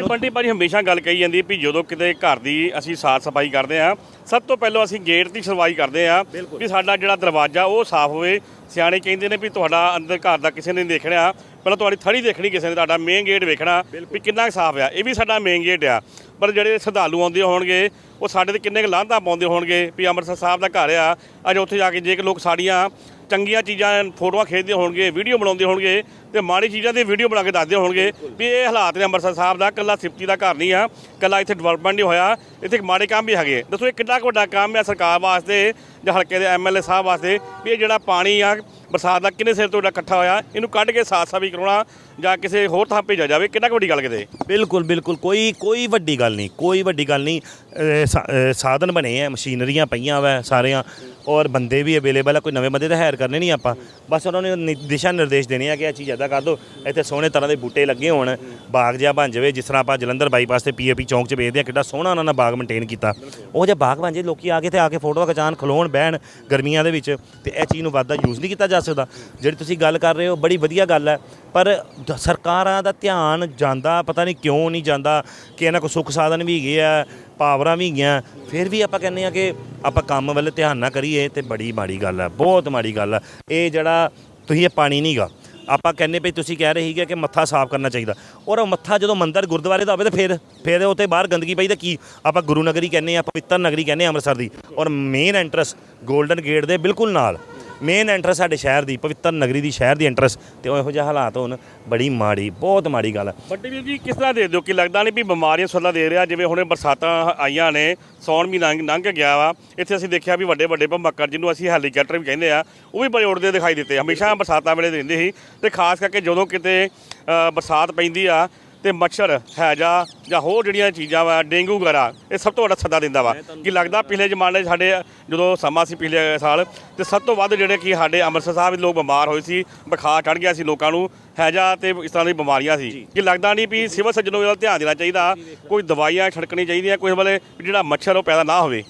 ਬੰਟੀ ਭਾਜੀ ਹਮੇਸ਼ਾ ਗੱਲ ਕਹੀ ਜਾਂਦੀ ਹੈ ਵੀ ਜਦੋਂ ਕਿਤੇ ਘਰ ਦੀ ਅਸੀਂ ਸਾਫ਼ ਸਫ਼ਾਈ ਕਰਦੇ ਆ ਸਭ ਤੋਂ ਪਹਿਲਾਂ ਅਸੀਂ ਗੇਟ ਦੀ ਸ਼ੁਰੂਆਤ ਕਰਦੇ ਆ ਵੀ ਸਾਡਾ ਜਿਹੜਾ ਦਰਵਾਜ਼ਾ ਉਹ ਸਾਫ਼ ਹੋਵੇ ਸਿਆਣੇ ਕਹਿੰਦੇ ਨੇ ਵੀ ਤੁਹਾਡਾ ਅੰਦਰ ਘਰ ਦਾ ਕਿਸੇ ਨੇ ਨਹੀਂ ਦੇਖਣਾ। ਪਹਿਲਾਂ ਤੁਹਾਡੀ ਥੜੀ ਦੇਖਣੀ ਕਿਸੇ ਨੇ, ਤੁਹਾਡਾ ਮੇਨ ਗੇਟ ਵੇਖਣਾ ਵੀ ਕਿੰਨਾ ਕੁ ਸਾਫ਼ ਆ। ਇਹ ਵੀ ਸਾਡਾ ਮੇਨ ਗੇਟ ਆ। ਪਰ ਜਿਹੜੇ ਸ਼ਰਧਾਲੂ ਆਉਂਦੇ ਹੋਣਗੇ, ਉਹ ਸਾਡੇ ਤੇ ਕਿੰਨੇ ਕੁ ਲਾਂਘਾ ਪਾਉਂਦੇ ਹੋਣਗੇ ਵੀ ਅੰਮ੍ਰਿਤਸਰ ਸਾਹਿਬ ਦਾ ਘਰ ਆ। ਅੱਜ ਉੱਥੇ ਜਾ ਕੇ ਜੇ ਕਿ ਲੋਕ ਸਾਡੀਆਂ ਚੰਗੀਆਂ ਚੀਜ਼ਾਂ ਫੋਟੋਆਂ ਖਿੱਚਦੇ ਹੋਣਗੇ, ਵੀਡੀਓ ਬਣਾਉਂਦੇ ਹੋਣਗੇ ਤੇ ਮਾੜੀ ਚੀਜ਼ਾਂ ਦੀ ਵੀਡੀਓ ਬਣਾ ਕੇ ਦੱਸਦੇ ਹੋਣਗੇ ਵੀ ਇਹ ਹਾਲਾਤ ਨੇ ਅੰਮ੍ਰਿਤਸਰ ਸਾਹਿਬ ਦਾ। ਕੱਲਾ ਸਿਫਤੀ ਦਾ ਘਰ ਨਹੀਂ ਆ ਕੱਲਾ ਇੱਥੇ ਡਿਵੈਲਪਮੈਂਟ ਨਹੀਂ ਹੋਇਆ, ਇੱਥੇ ਮਾੜੇ ਕੰਮ ਵੀ ਹੈਗੇ। ਦੱਸੋ ਇਹ ਕਿੰਨਾ ਕੁ ਵੱਡਾ ਕੰਮ ਹੈ ਸਰਕਾਰ ਵਾਸਤੇ, ਜਾਂ ਹਲਕੇ ਦੇ ਐਮਐਲਏ ਸਾਹਿਬ ਵਾਸਤੇ, ਵੀ ਇਹ ਜਿਹੜਾ ਪਾਣੀ ਆ, ਬਰਸਾਤ ਦਾ ਕਿੰਨੇ ਸਿਰ ਤੋਂ ਇਕੱਠਾ ਹੋਇਆ, ਇਹਨੂੰ ਕੱਢ ਕੇ ਸਾਫ਼ ਸਫ਼ਾਈ ਕਰਾਉਣਾ ਜਾਂ ਕਿਸੇ ਹੋਰ ਥਾਂ ਭੇਜਿਆ ਜਾਵੇ, ਕਿੰਨਾ ਕੁ ਵੱਡੀ ਗੱਲ ਕਿਤੇ? ਬਿਲਕੁਲ ਬਿਲਕੁਲ। ਕੋਈ ਕੋਈ ਵੱਡੀ ਗੱਲ ਨਹੀਂ, ਕੋਈ ਵੱਡੀ ਗੱਲ ਨਹੀਂ। ਅਹ, ਸਾ- ਅਹ, ਸਾਧਨ ਬਣੇ ਆ, ਮਸ਼ੀਨਰੀਆਂ ਪਈਆਂ ਵਾ ਸਾਰਿਆਂ, ਔਰ ਬੰਦੇ ਵੀ ਅਵੇਲੇਬਲ ਆ, ਕੋਈ ਨਵੇਂ ਬੰਦੇ ਤਾਂ ਹਾਇਰ ਕਰਨੇ ਨਹੀਂ ਆਪਾਂ। ਬਸ ਉਹਨਾਂ ਨੇ ਨਿ- ਦਿਸ਼ਾ ਨਿਰਦੇਸ਼ ਦੇਣੇ ਆ ਕਿ ਇਹ ਚੀਜ਼ ਇੱਦਾਂ ਕਰ ਦਿਓ ਇੱਥੇ ਸੋਹਣੇ ਤਰ੍ਹਾਂ ਦੇ ਬੂਟੇ ਲੱਗੇ ਹੋਣ, ਬਾਗ ਜਿਹਾ ਬਣ ਜਾਵੇ, ਜਿਸ ਤਰ੍ਹਾਂ ਆਪਾਂ ਜਲੰਧਰ ਬਾਈਪਾਸ ਤੇ ਪੀਏਪੀ ਚੌਂਕ 'ਚ ਵੇਖਦੇ ਆ, ਕਿੱਡਾ ਸੋਹਣਾ ਉਹਨਾਂ ਨੇ ਬਾਗ ਮੇਨਟੇਨ ਕੀਤਾ। ਉਹ ਜਿਹਾ ਬਾਗ ਬਣ ਜੇ ਲੋਕੀ ਆ ਕੇ ਤੇ ਆ ਕੇ ਫੋਟੋਆਂ ਖਿਚਾਣ ਖਲੋਣ, ਬਹਿਣ ਗਰਮੀਆਂ ਦੇ ਵਿੱਚ, ਤੇ ਇਹ ਚੀਜ਼ ਨੂੰ ਵੱਧਦਾ ਯੂਜ਼ ਨਹੀਂ ਕੀਤਾ ਜਾ ਸਕਦਾ। ਜਿਹੜੀ ਤੁਸੀਂ ਗੱਲ ਕਰ ਰਹੇ ਹੋ, ਬੜੀ ਵਧੀਆ ਗੱਲ ਹੈ, ਪਰ ਦ- ਸਰਕਾਰਾਂ ਦਾ ਧਿਆਨ ਜਾਂਦਾ, ਪਤਾ ਨਹੀਂ ਕਿਉਂ ਨਹੀਂ ਜਾਂਦਾ ਕਿ ਇਹਨਾਂ ਕੋਲ ਸੁੱਖ ਸਾਧਨ ਵੀ ਹੈਗੇ ਆ, ਪਾਵਰਾਂ ਵੀ ਹੈਗੀਆਂ। ਫਿਰ ਵੀ ਆਪਾਂ ਕਹਿੰਦੇ ਆ ਕਿ ਆਪਾਂ ਕੰਮ ਵੱਲ ਧਿਆਨ ਨਾ ਕਰੀਏ ਤੇ ਬੜੀ ਮਾੜੀ ਗੱਲ ਹੈ ਬਹੁਤ ਮਾੜੀ ਗੱਲ ਆ। ਇਹ ਜਿਹੜਾ ਤੁਸੀਂ ਇਹ ਪਾਣੀ ਨਹੀਂਗਾ ਆਪਾਂ ਕਹਿੰਦੇ ਪਈ ਤੁਸੀਂ ਕਹਿ ਰਹੇ ਸੀਗੇ ਕਿ ਮੱਥਾ ਸਾਫ਼ ਕਰਨਾ ਚਾਹੀਦਾ। ਔਰ ਉਹ ਮੱਥਾ ਜਦੋਂ ਮੰਦਰ ਗੁਰਦੁਆਰੇ ਦਾ ਹੋਵੇ ਤਾਂ ਫਿਰ ਫਿਰ ਉੱਤੇ ਬਾਹਰ ਗੰਦਗੀ ਪਈ ਤਾਂ ਕੀ? ਆਪਾਂ ਗੁਰੂ ਨਗਰੀ ਕਹਿੰਦੇ ਆ ਪਵਿੱਤਰ ਨਗਰੀ ਕਹਿੰਦੇ ਆ ਅੰਮ੍ਰਿਤਸਰ ਦੀ। ਔਰ ਮੇਨ ਐਂਟਰਸ 골ਡਨ ਗੇਟ ਦੇ ਬਿਲਕੁਲ ਨਾਲ। ਮੇਨ ਐਂਟਰਸ ਸਾਡੇ ਸ਼ਹਿਰ ਦੀ ਪਵਿੱਤਰ ਨਗਰੀ ਦੀ ਸ਼ਹਿਰ ਦੀ ਐਂਟਰਸ ਤੇ ਉਹ ਇਹੋ ਜਿਹਾ ਹਾਲਾਤ ਹੋਣ ਬੜੀ ਮਾੜੀ ਬਹੁਤ ਮਾੜੀ ਗੱਲ ਹੈ ਵੱਡੇ ਵੀਰ ਜੀ ਕਿਸ ਤਰ੍ਹਾਂ ਦੇ ਦਿਓ ਕਿ ਲੱਗਦਾ ਨਹੀਂ ਵੀ ਬਿਮਾਰੀਆਂ ਸੱਲਾ ਦੇ ਰਿਹਾ ਜਿਵੇਂ ਹੁਣੇ ਬਰਸਾਤਾਂ ਆਈਆਂ ਨੇ ਸੌਣ ਮਹੀਨਾ ਲੰਘ ਲੰਘ ਗਿਆ ਵਾ ਇੱਥੇ ਅਸੀਂ ਦੇਖਿਆ ਵੀ ਵੱਡੇ ਵੱਡੇ ਭਮੱਕੜ ਜਿਹਨੂੰ ਅਸੀਂ ਹੈਲੀਕਾਪਟਰ ਵੀ ਕਹਿੰਦੇ ਆ ਉਹ ਵੀ ਬੜੇ ਉੜਦੇ ਦਿਖਾਈ ਦਿੱਤੇ ਹਮੇਸ਼ਾ ਬਰਸਾਤਾਂ ਵੇਲੇ ਰਹਿੰਦੇ ਸੀ ਤੇ ਖਾਸ ਕਰਕੇ ਜਦੋਂ ਕਿਤੇ ਅ, ਬਰਸਾਤ ਪੈਂਦੀ ਆ ਤੇ ਮੱਛਰ ਹੈਜਾ ਜਾਂ ਹੋਰ ਜਿਹੜੀਆਂ ਚੀਜ਼ਾਂ ਵਾ ਡੇਂਗੂ ਵਗੈਰਾ ਇਹ ਸਭ ਤੋਂ ਵੱਡਾ ਸੱਦਾ ਦਿੰਦਾ ਵਾ। ਕਿ ਲੱਗਦਾ ਪਿਛਲੇ ਜ਼ਮਾਨੇ 'ਚ ਸਾਡੇ ਜਦੋਂ ਸਮਾਂ ਸੀ ਪਿਛਲੇ ਸਾਲ ਤੇ ਸਭ ਤੋਂ ਵੱਧ ਜਿਹੜੇ ਕਿ ਸਾਡੇ ਅੰਮ੍ਰਿਤਸਰ ਸਾਹਿਬ ਦੇ ਲੋਕ ਬਿਮਾਰ ਹੋਏ ਸੀ ਬੁਖਾਰ ਚੜ ਗਿਆ ਸੀ ਲੋਕਾਂ ਨੂੰ ਹੈਜਾ ਤੇ ਇਸ ਤਰ੍ਹਾਂ ਦੀ ਬਿਮਾਰੀਆਂ ਸੀ। ਕਿ ਲੱਗਦਾ ਨਹੀਂ ਵੀ ਸਿਵਲ ਸਰਜਨ ਨੂੰ ਧਿਆਨ ਦੇਣਾ ਚਾਹੀਦਾ ਕੋਈ ਦਵਾਈਆਂ ਛਿੜਕਣੀ ਚਾਹੀਦੀਆਂ ਕੋਈ ਵੇਲੇ ਜਿਹੜਾ ਮੱਛਰ ਉਹ ਪੈਦਾ ਨਾ ਹੋਵੇ।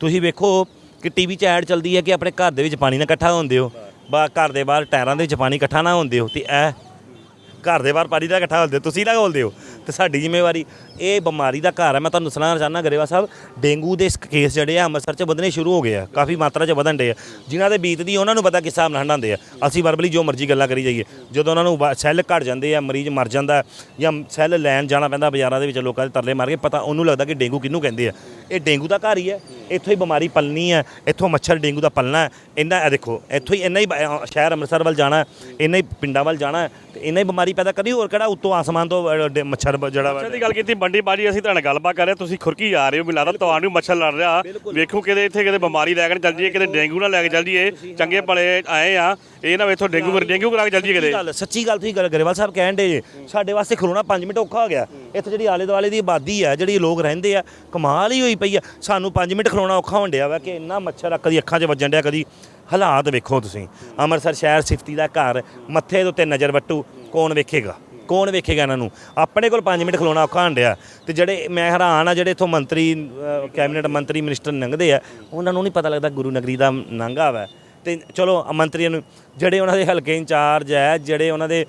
ਤੁਸੀਂ ਵੇਖੋ ਕਿ ਟੀਵੀ 'ਚ ਐਡ ਚੱਲਦੀ ਹੈ ਕਿ ਆਪਣੇ ਘਰ ਦੇ ਵਿੱਚ ਪਾਣੀ ਨਾ ਇਕੱਠਾ ਹੁੰਦੇ ਹੋ ਬਾ ਘਰ ਦੇ ਬਾਹਰ ਟਾਇਰਾਂ ਦੇ ਵਿੱਚ ਪਾਣੀ ਇਕੱਠਾ ਨਾ ਹੁੰਦੇ ਹੋ ਤੇ ਇਹ ਘਰ ਦੇ ਬਾਹਰ ਪਾਣੀ ਦਾ ਇਕੱਠਾ ਹੁੰਦੇ ਤੁਸੀਂ ਨਾ ਹੋਲਦੇ ਹੋ? ਤੇ ਸਾਡੀ ਜ਼ਿੰਮੇਵਾਰੀ ਇਹ ਬਿਮਾਰੀ ਦਾ ਘਰ ਹੈ ਮੈਂ ਤੁਹਾਨੂੰ ਦੱਸਣਾ ਚਾਹੁੰਦਾ ਗਰੇਵਾ ਸਾਹਿਬ ਡੇਂਗੂ ਦੇ ਕੇਸ ਜਿਹੜੇ ਆ ਅੰਮ੍ਰਿਤਸਰ 'ਚ ਵਧਣੇ ਸ਼ੁਰੂ ਹੋ ਗਏ ਆ। ਕਾਫੀ ਮਾਤਰਾ 'ਚ ਵਧਣ ਡੇ ਆ। ਜਿਨ੍ਹਾਂ ਦੇ ਬੀਤਦੀ ਉਹਨਾਂ ਨੂੰ ਪਤਾ ਕਿਸ ਹਿਸਾਬ ਨਾਲ ਹੰਡਾਉਂਦੇ ਆ। ਅਸੀਂ ਵਰਬਲੀ ਜੋ ਮਰਜ਼ੀ ਗੱਲਾਂ ਕਰੀ ਜਾਈਏ। ਜਦੋਂ ਉਹਨਾਂ ਨੂੰ ਵਾ- ਸੈੱਲ ਘਟ ਜਾਂਦੇ ਆ ਮਰੀਜ਼ ਮਰ ਜਾਂਦਾ ਜਾਂ ਸੈੱਲ ਲੈਣ ਜਾਣਾ ਪੈਂਦਾ ਬਾਜ਼ਾਰਾਂ ਦੇ ਵਿੱਚ ਲੋਕਾਂ ਦੇ ਤਰਲੇ ਮਾਰ ਕੇ ਪਤਾ ਉਹਨੂੰ ਲੱਗਦਾ ਕਿ ਡੇਂਗੂ ਕਿਹਨੂੰ ਕਹਿੰਦੇ ਆ। ਇਹ ਡੇਂਗੂ ਦਾ ਘਰ ਹੀ ਹੈ ਇੱਥੋਂ ਹੀ ਬਿਮਾਰੀ ਪਲਣੀ ਹੈ ਇੱਥੋਂ ਮੱਛਰ ਡੇਂਗੂ ਦਾ ਪਲਣਾ। ਹੈ ਇੰਨਾ ਇਹ ਦੇਖੋ ਇੱਥੋਂ ਹੀ ਇੰਨਾ ਹੀ ਸ਼ਹਿਰ ਅੰਮ੍ਰਿਤਸਰ ਵੱਲ ਜਾਣਾ ਹੈ, ਇੰਨਾ ਹੀ ਪਿੰਡਾਂ ਵੱਲ ਜਾਣਾ ਹੈ, ਤੇ ਇੰਨਾ ਹੀ ਬਿਮਾਰੀ ਪੈਦਾ ਕਰੀ ਹੋਰ ਕਿਹੜਾ ਉੱਤੋਂ ਆਸਮਾਨ ਤੋਂ ਅਹ, ਡੇ- ਮੱਛਰ ਬ- ਜਿਹੜਾ ਵਾ ਮੱਛਰ ਦੀ ਗੱਲ ਕੀਤੀ ਬੰਡੀ ਬਾਜੀ ਅਸੀਂ ਤੁਹਾਡੇ ਨਾਲ ਗੱਲਬਾਤ ਕਰ ਰਹੇ ਤੁਸੀਂ ਖੁਰਕੀ ਜਾ ਰਹੇ ਹੋ ਮੈਨੂੰ ਲੱਗਦਾ ਤੁਹਾਨੂੰ ਮੱਛਰ ਲੜ ਰਿਹਾ। ਵੇਖੋ ਕਿਤੇ ਇੱਥੇ ਕਿਤੇ ਬਿਮਾਰੀ ਲੈ ਕੇ ਚੱਲ ਜੀਏ ਕਿਤੇ ਡੇਂਗੂ ਨਾ ਲੈ ਕੇ ਚੱਲ ਜੀਏ ਚੰਗੇ ਭਲੇ ਆਏ ਆ ਇਹ ਨਾ ਵੇਥੋਂ ਡੇਂਗੂ ਡੇਂਗੂ ਕਰਾ ਕੇ ਚੱਲ ਜੀਏ ਸੱਚੀ ਕਿਤੇ ਗੱਲ ਸੱਚੀ ਗੱਲ ਤੁਸੀਂ ਗੱਲ ਗਰੇਵਾਲ ਸਾਹਿਬ ਕਹਿਣ ਦੇ ਸਾਡੇ ਵਾਸਤੇ ਖਲੋਣਾ 5 ਮਿੰਟ ਔਖਾ ਹੋ ਗਿਆ। ਇੱਥੇ ਜਿਹੜੀ ਆਲੇ ਦੁਆਲੇ ਦੀ ਆਬਾਦੀ ਹੈ ਜਿਹੜੀ ਲੋਕ ਰਹਿੰਦੇ ਆ ਕਮਾਲ ਹੀ ਹੋਈ ਪਈ ਆ। ਸਾਨੂੰ 5 ਮਿੰਟ ਖਲੋਣਾ ਔਖਾ ਹੋਣ ਡਿਆ ਵਾ ਕਿ ਇੰਨਾ ਮੱਛਰ ਆ ਕਦੀ ਅੱਖਾਂ 'ਚ ਵੱਜਣ ਡਿਆ ਕਦੀ ਹਾਲਾਤ ਵੇਖੋ ਤੁਸੀਂ। ਅੰਮ੍ਰਿਤਸਰ ਸ਼ਹਿਰ ਸਿਫਤੀ ਦਾ ਘਰ ਮੱਥੇ ਦੇ ਉੱਤੇ ਨਜ਼ਰ ਵੱਟੂ ਕੌਣ ਵੇਖੇਗਾ? ਕੌਣ ਵੇਖੇਗਾ ਇਹਨਾਂ ਨੂੰ? ਆਪਣੇ ਕੋਲ 5 ਮਿੰਟ ਖਲੋਣਾ ਔਖਾ ਹੰਡਿਆ ਡਿਆ ਤੇ ਜਿਹੜੇ ਮੈਂ ਹੈਰਾਨ ਆ, ਜਿਹੜੇ ਇਥੋਂ ਮੰਤਰੀ ਕੈਬਨਿਟ ਮੰਤਰੀ, ਮਿਨਿਸਟਰ ਲੰਘਦੇ ਆ, ਉਹਨਾਂ ਨੂੰ ਨਹੀਂ ਪਤਾ ਲੱਗਦਾ ਗੁਰੂ ਨਗਰੀ ਦਾ ਲੰਘਾ ਵਾ ਤੇ ਚਲੋ, ਮੰਤਰੀਆਂ ਨੂੰ, ਜਿਹੜੇ ਉਹਨਾਂ ਦੇ ਹਲਕੇ ਇੰਚਾਰਜ ਹੈ ਜਿਹੜੇ ਉਹਨਾਂ ਦੇ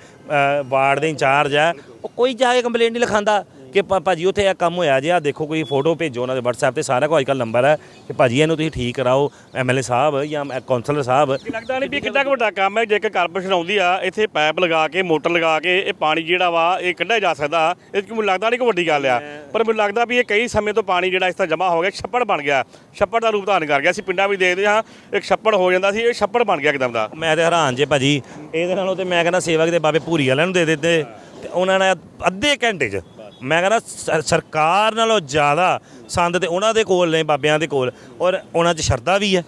ਵਾਰਡ ਦੇ ਇੰਚਾਰਜ ਹੈ ਉਹ ਕੋਈ ਜਾ ਕੇ ਕੰਪਲੇਂਟ ਨਹੀਂ ਲਿਖਾਂਦਾ ਕਿ ਭਾ- ਭਾਜੀ ਉੱਥੇ ਇਹ ਕੰਮ ਹੋਇਆ ਜੀ ਆ ਦੇਖੋ ਕੋਈ ਫੋਟੋ ਭੇਜੋ ਉਹਨਾਂ ਦੇ WhatsApp ਤੇ ਸਾਰਾ ਕੋਈ ਅੱਜਕੱਲ ਨੰਬਰ ਹੈ ਕਿ ਭਾਜੀ ਇਹਨੂੰ ਤੁਸੀਂ ਠੀਕ ਕਰਾਓ ਐਮਐਲਏ ਸਾਹਿਬ ਜਾਂ ਕਾਉਂਸਲਰ ਸਾਹਿਬ। ਕੀ ਲੱਗਦਾ ਨਹੀਂ ਵੀ ਕਿੰਨਾ ਕੁ ਵੱਡਾ ਕੰਮ ਹੈ ਜੇ ਕਿ ਕਾਰਪੋਰੇਸ਼ਨ ਆਉਂਦੀ ਆ ਇੱਥੇ ਪਾਈਪ ਲਗਾ ਕੇ ਮੋਟਰ ਲਗਾ ਕੇ ਇਹ ਪਾਣੀ ਜਿਹੜਾ ਵਾ ਇਹ ਕੱਢਿਆ ਜਾ ਸਕਦਾ। ਇਹ 'ਚ ਮੈਨੂੰ ਲੱਗਦਾ ਨਹੀਂ ਕੋਈ ਵੱਡੀ ਗੱਲ ਆ। ਪਰ ਮੈਨੂੰ ਲੱਗਦਾ ਵੀ ਇਹ ਕਈ ਸਮੇਂ ਤੋਂ ਪਾਣੀ ਜਿਹੜਾ ਇਸ ਤਰ੍ਹਾਂ ਜਮ੍ਹਾਂ ਹੋ ਗਿਆ ਛੱਪੜ ਬਣ ਗਿਆ। ਛੱਪੜ ਦਾ ਰੂਪ ਧਾਰਨ ਕਰ ਗਿਆ। ਸੀ ਪਿੰਡਾਂ ਵੀ ਦੇਖਦੇ ਹਾਂ ਇੱਕ ਛੱਪੜ ਹੋ ਜਾਂਦਾ ਸੀ ਇਹ ਛੱਪੜ ਬਣ ਗਿਆ ਇੱਕਦਮ ਦਾ। ਮੈਂ ਤੇ ਹੈਰਾਨ ਜੇ ਭਾਜੀ ਇਹਦੇ ਨਾਲੋਂ ਤੇ ਮੈਂ ਕਹਿੰਦਾ ਸੇਵਕ ਦੇ ਬਾਬੇ ਭੂਰੀ ਵਾਲਿਆਂ ਨੂੰ ਦੇ ਦਿੱਤੇ। ਤੇ ਉਹਨਾਂ ਨੇ ਅੱਧੇ ਘੰਟੇ 'ਚ ਮੈਂ ਕਹਿੰਦਾ ਸ- ਸਰਕਾਰ ਨਾਲੋਂ ਜ਼ਿਆਦਾ ਸੰਦ ਤੇ ਉਹਨਾਂ ਦੇ ਕੋਲ ਨੇ, ਬਾਬਿਆਂ ਦੇ ਕੋਲ, ਔਰ ਉਹਨਾਂ 'ਚ ਸ਼ਰਧਾ ਵੀ ਹੈ।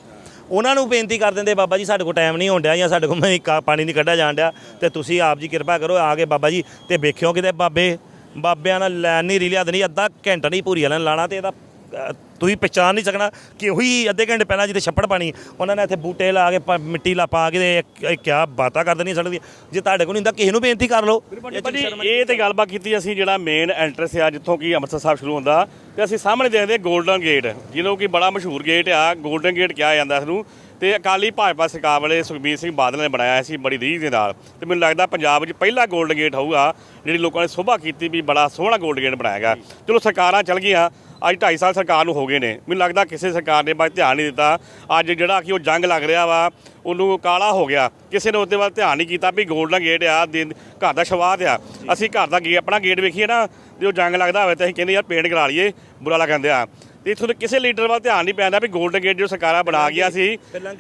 ਉਹਨਾਂ ਨੂੰ ਬੇਨਤੀ ਕਰ ਦਿੰਦੇ, ਬਾਬਾ ਜੀ, ਸਾਡੇ ਕੋਲ ਟਾਈਮ ਨਹੀਂ ਹੋਣ ਡਿਆ ਜਾਂ ਸਾਡੇ ਕੋਲ ਮੈਂ ਕਾ- ਪਾਣੀ ਨਹੀਂ ਕੱਢਿਆ ਜਾਣ ਡਿਆ, ਤੇ ਤੁਸੀਂ ਆਪ ਜੀ ਕਿਰਪਾ ਕਰੋ, ਆ ਕੇ ਬਾਬਾ ਜੀ, ਤੇ ਵੇਖਿਓ ਕਿਤੇ ਬਾਬੇ, ਬਾਬਿਆਂ ਨਾਲ ਲੈਣ ਨਹੀਂ ਰੀਲਿਆ ਦੇਣੀ ਅੱਧਾ ਘੰਟਾ ਨਹੀਂ ਭੂਰੀ ਵਾਲਿਆਂ ਨੇ ਲਾਣਾ, ਤੇ ਇਹਦਾ ਅ, ਤੁਸੀਂ ਪਛਾਣ ਨਹੀਂ ਸਕਣਾ ਕਿ ਉਹੀ ਅੱਧੇ ਘੰਟੇ ਪਹਿਲਾਂ ਜਿੱਥੇ ਛੱਪੜ ਪਾਣੀ ਉਹਨਾਂ ਨੇ ਇੱਥੇ ਬੂਟੇ ਲਾ ਕੇ ਪ- ਮਿੱਟੀ ਲਾ ਪਾ ਕੇ ਤੇ ਕਿਆ ਬਾਤਾਂ ਕਰ ਦੇਣੀਆਂ ਸੜਕ ਦੀ ਜੇ ਤੁਹਾਡੇ ਕੋਲ ਨਹੀਂ ਹੁੰਦਾ ਕਿਸੇ ਨੂੰ ਬੇਨਤੀ ਕਰ ਲਓ। ਇਹ ਭਾਜੀ ਇਹ ਤੇ ਗੱਲਬਾਤ ਕੀਤੀ ਅਸੀਂ ਜਿਹੜਾ ਮੇਨ ਐਂਟਰੈਂਸ ਆ ਜਿੱਥੋਂ ਕੀ ਅੰਮ੍ਰਿਤਸਰ ਸਾਹਿਬ ਸ਼ੁਰੂ ਹੁੰਦਾ ਤੇ ਅਸੀਂ ਸਾਹਮਣੇ ਦੇਖਦੇ ਹਾਂ 골ਡਨ ਗੇਟ ਜਿਹਨੂੰ ਕਿ ਬੜਾ ਮਸ਼ਹੂਰ ਗੇਟ ਆ 골ਡਨ ਗੇਟ ਕਿਹਾ ਜਾਂਦਾ ਇਸ ਨੂੰ। ਤੇ ਅਕਾਲੀ ਭਾਜਪਾ ਸਰਕਾਰ ਵਾਲੇ ਸੁਖਬੀਰ ਸਿੰਘ ਬਾਦਲ ਨੇ ਬਣਾਇਆ ਸੀ ਬੜੀ ਰੀਝ ਦੇ ਨਾਲ। ਤੇ ਮੈਨੂੰ ਲੱਗਦਾ ਪੰਜਾਬ ਵਿੱਚ ਪਹਿਲਾ 골ਡ ਗੇਟ ਹੋਊਗਾ, ਜਿਹੜੀ ਲੋਕਾਂ ਨੇ ਸੋਭਾ ਕੀਤੀ ਵੀ ਬੜਾ ਸੋਹਣਾ 골ਡ ਗੇਟ ਬਣਾਇਆਗਾ ਚਲੋ ਸਰਕਾਰਾਂ ਚੱਲ ਗਈਆਂ, ਅੱਜ ਢਾਈ ਸਾਲ ਸਰਕਾਰ ਨੂੰ ਹੋ ਗਏ ਨੇ। ਮੈਨੂੰ ਲੱਗਦਾ ਕਿਸੇ ਸਰਕਾਰ ਨੇ ਬਾਅਦ ਧਿਆਨ ਨਹੀਂ ਦਿੱਤਾ। ਅੱਜ ਜਿਹੜਾ ਕਿ ਉਹ ਜੰਗ ਲੱਗ ਰਿਹਾ ਵਾ, ਉਹਨੂੰ ਕਾਲਾ ਹੋ ਗਿਆ। ਕਿਸੇ ਨੇ ਉਹਦੇ ਵੱਲ ਧਿਆਨ ਨਹੀਂ ਕੀਤਾ ਵੀ ਗੋਲਡਨ ਗੇਟ ਆ ਘਰ ਦਾ ਸ਼ਵਾਦ ਆ। ਅਸੀਂ ਘਰ ਦਾ ਗੇ ਆਪਣਾ ਗੇਟ ਵੇਖੀਏ ਨਾ, ਜੇ ਉਹ ਜੰਗ ਲੱਗਦਾ ਹੋਵੇ ਤਾਂ ਅਸੀਂ ਕਹਿੰਦੇ ਯਾਰ ਪੇਂਟ ਕਰਾ ਲਈਏ, ਬੁਰਾ ਲੱਗਦਾ ਆ ਤੇ ਇਥੋਂ ਦੇ ਕਿਸੇ ਲੀਡਰ ਵੱਲ ਧਿਆਨ ਨਹੀਂ ਪੈਂਦਾ ਵੀ 골ਡਨ ਗੇਟ ਜੋ ਸਰਕਾਰਾਂ ਬਣਾ ਗਿਆ ਸੀ।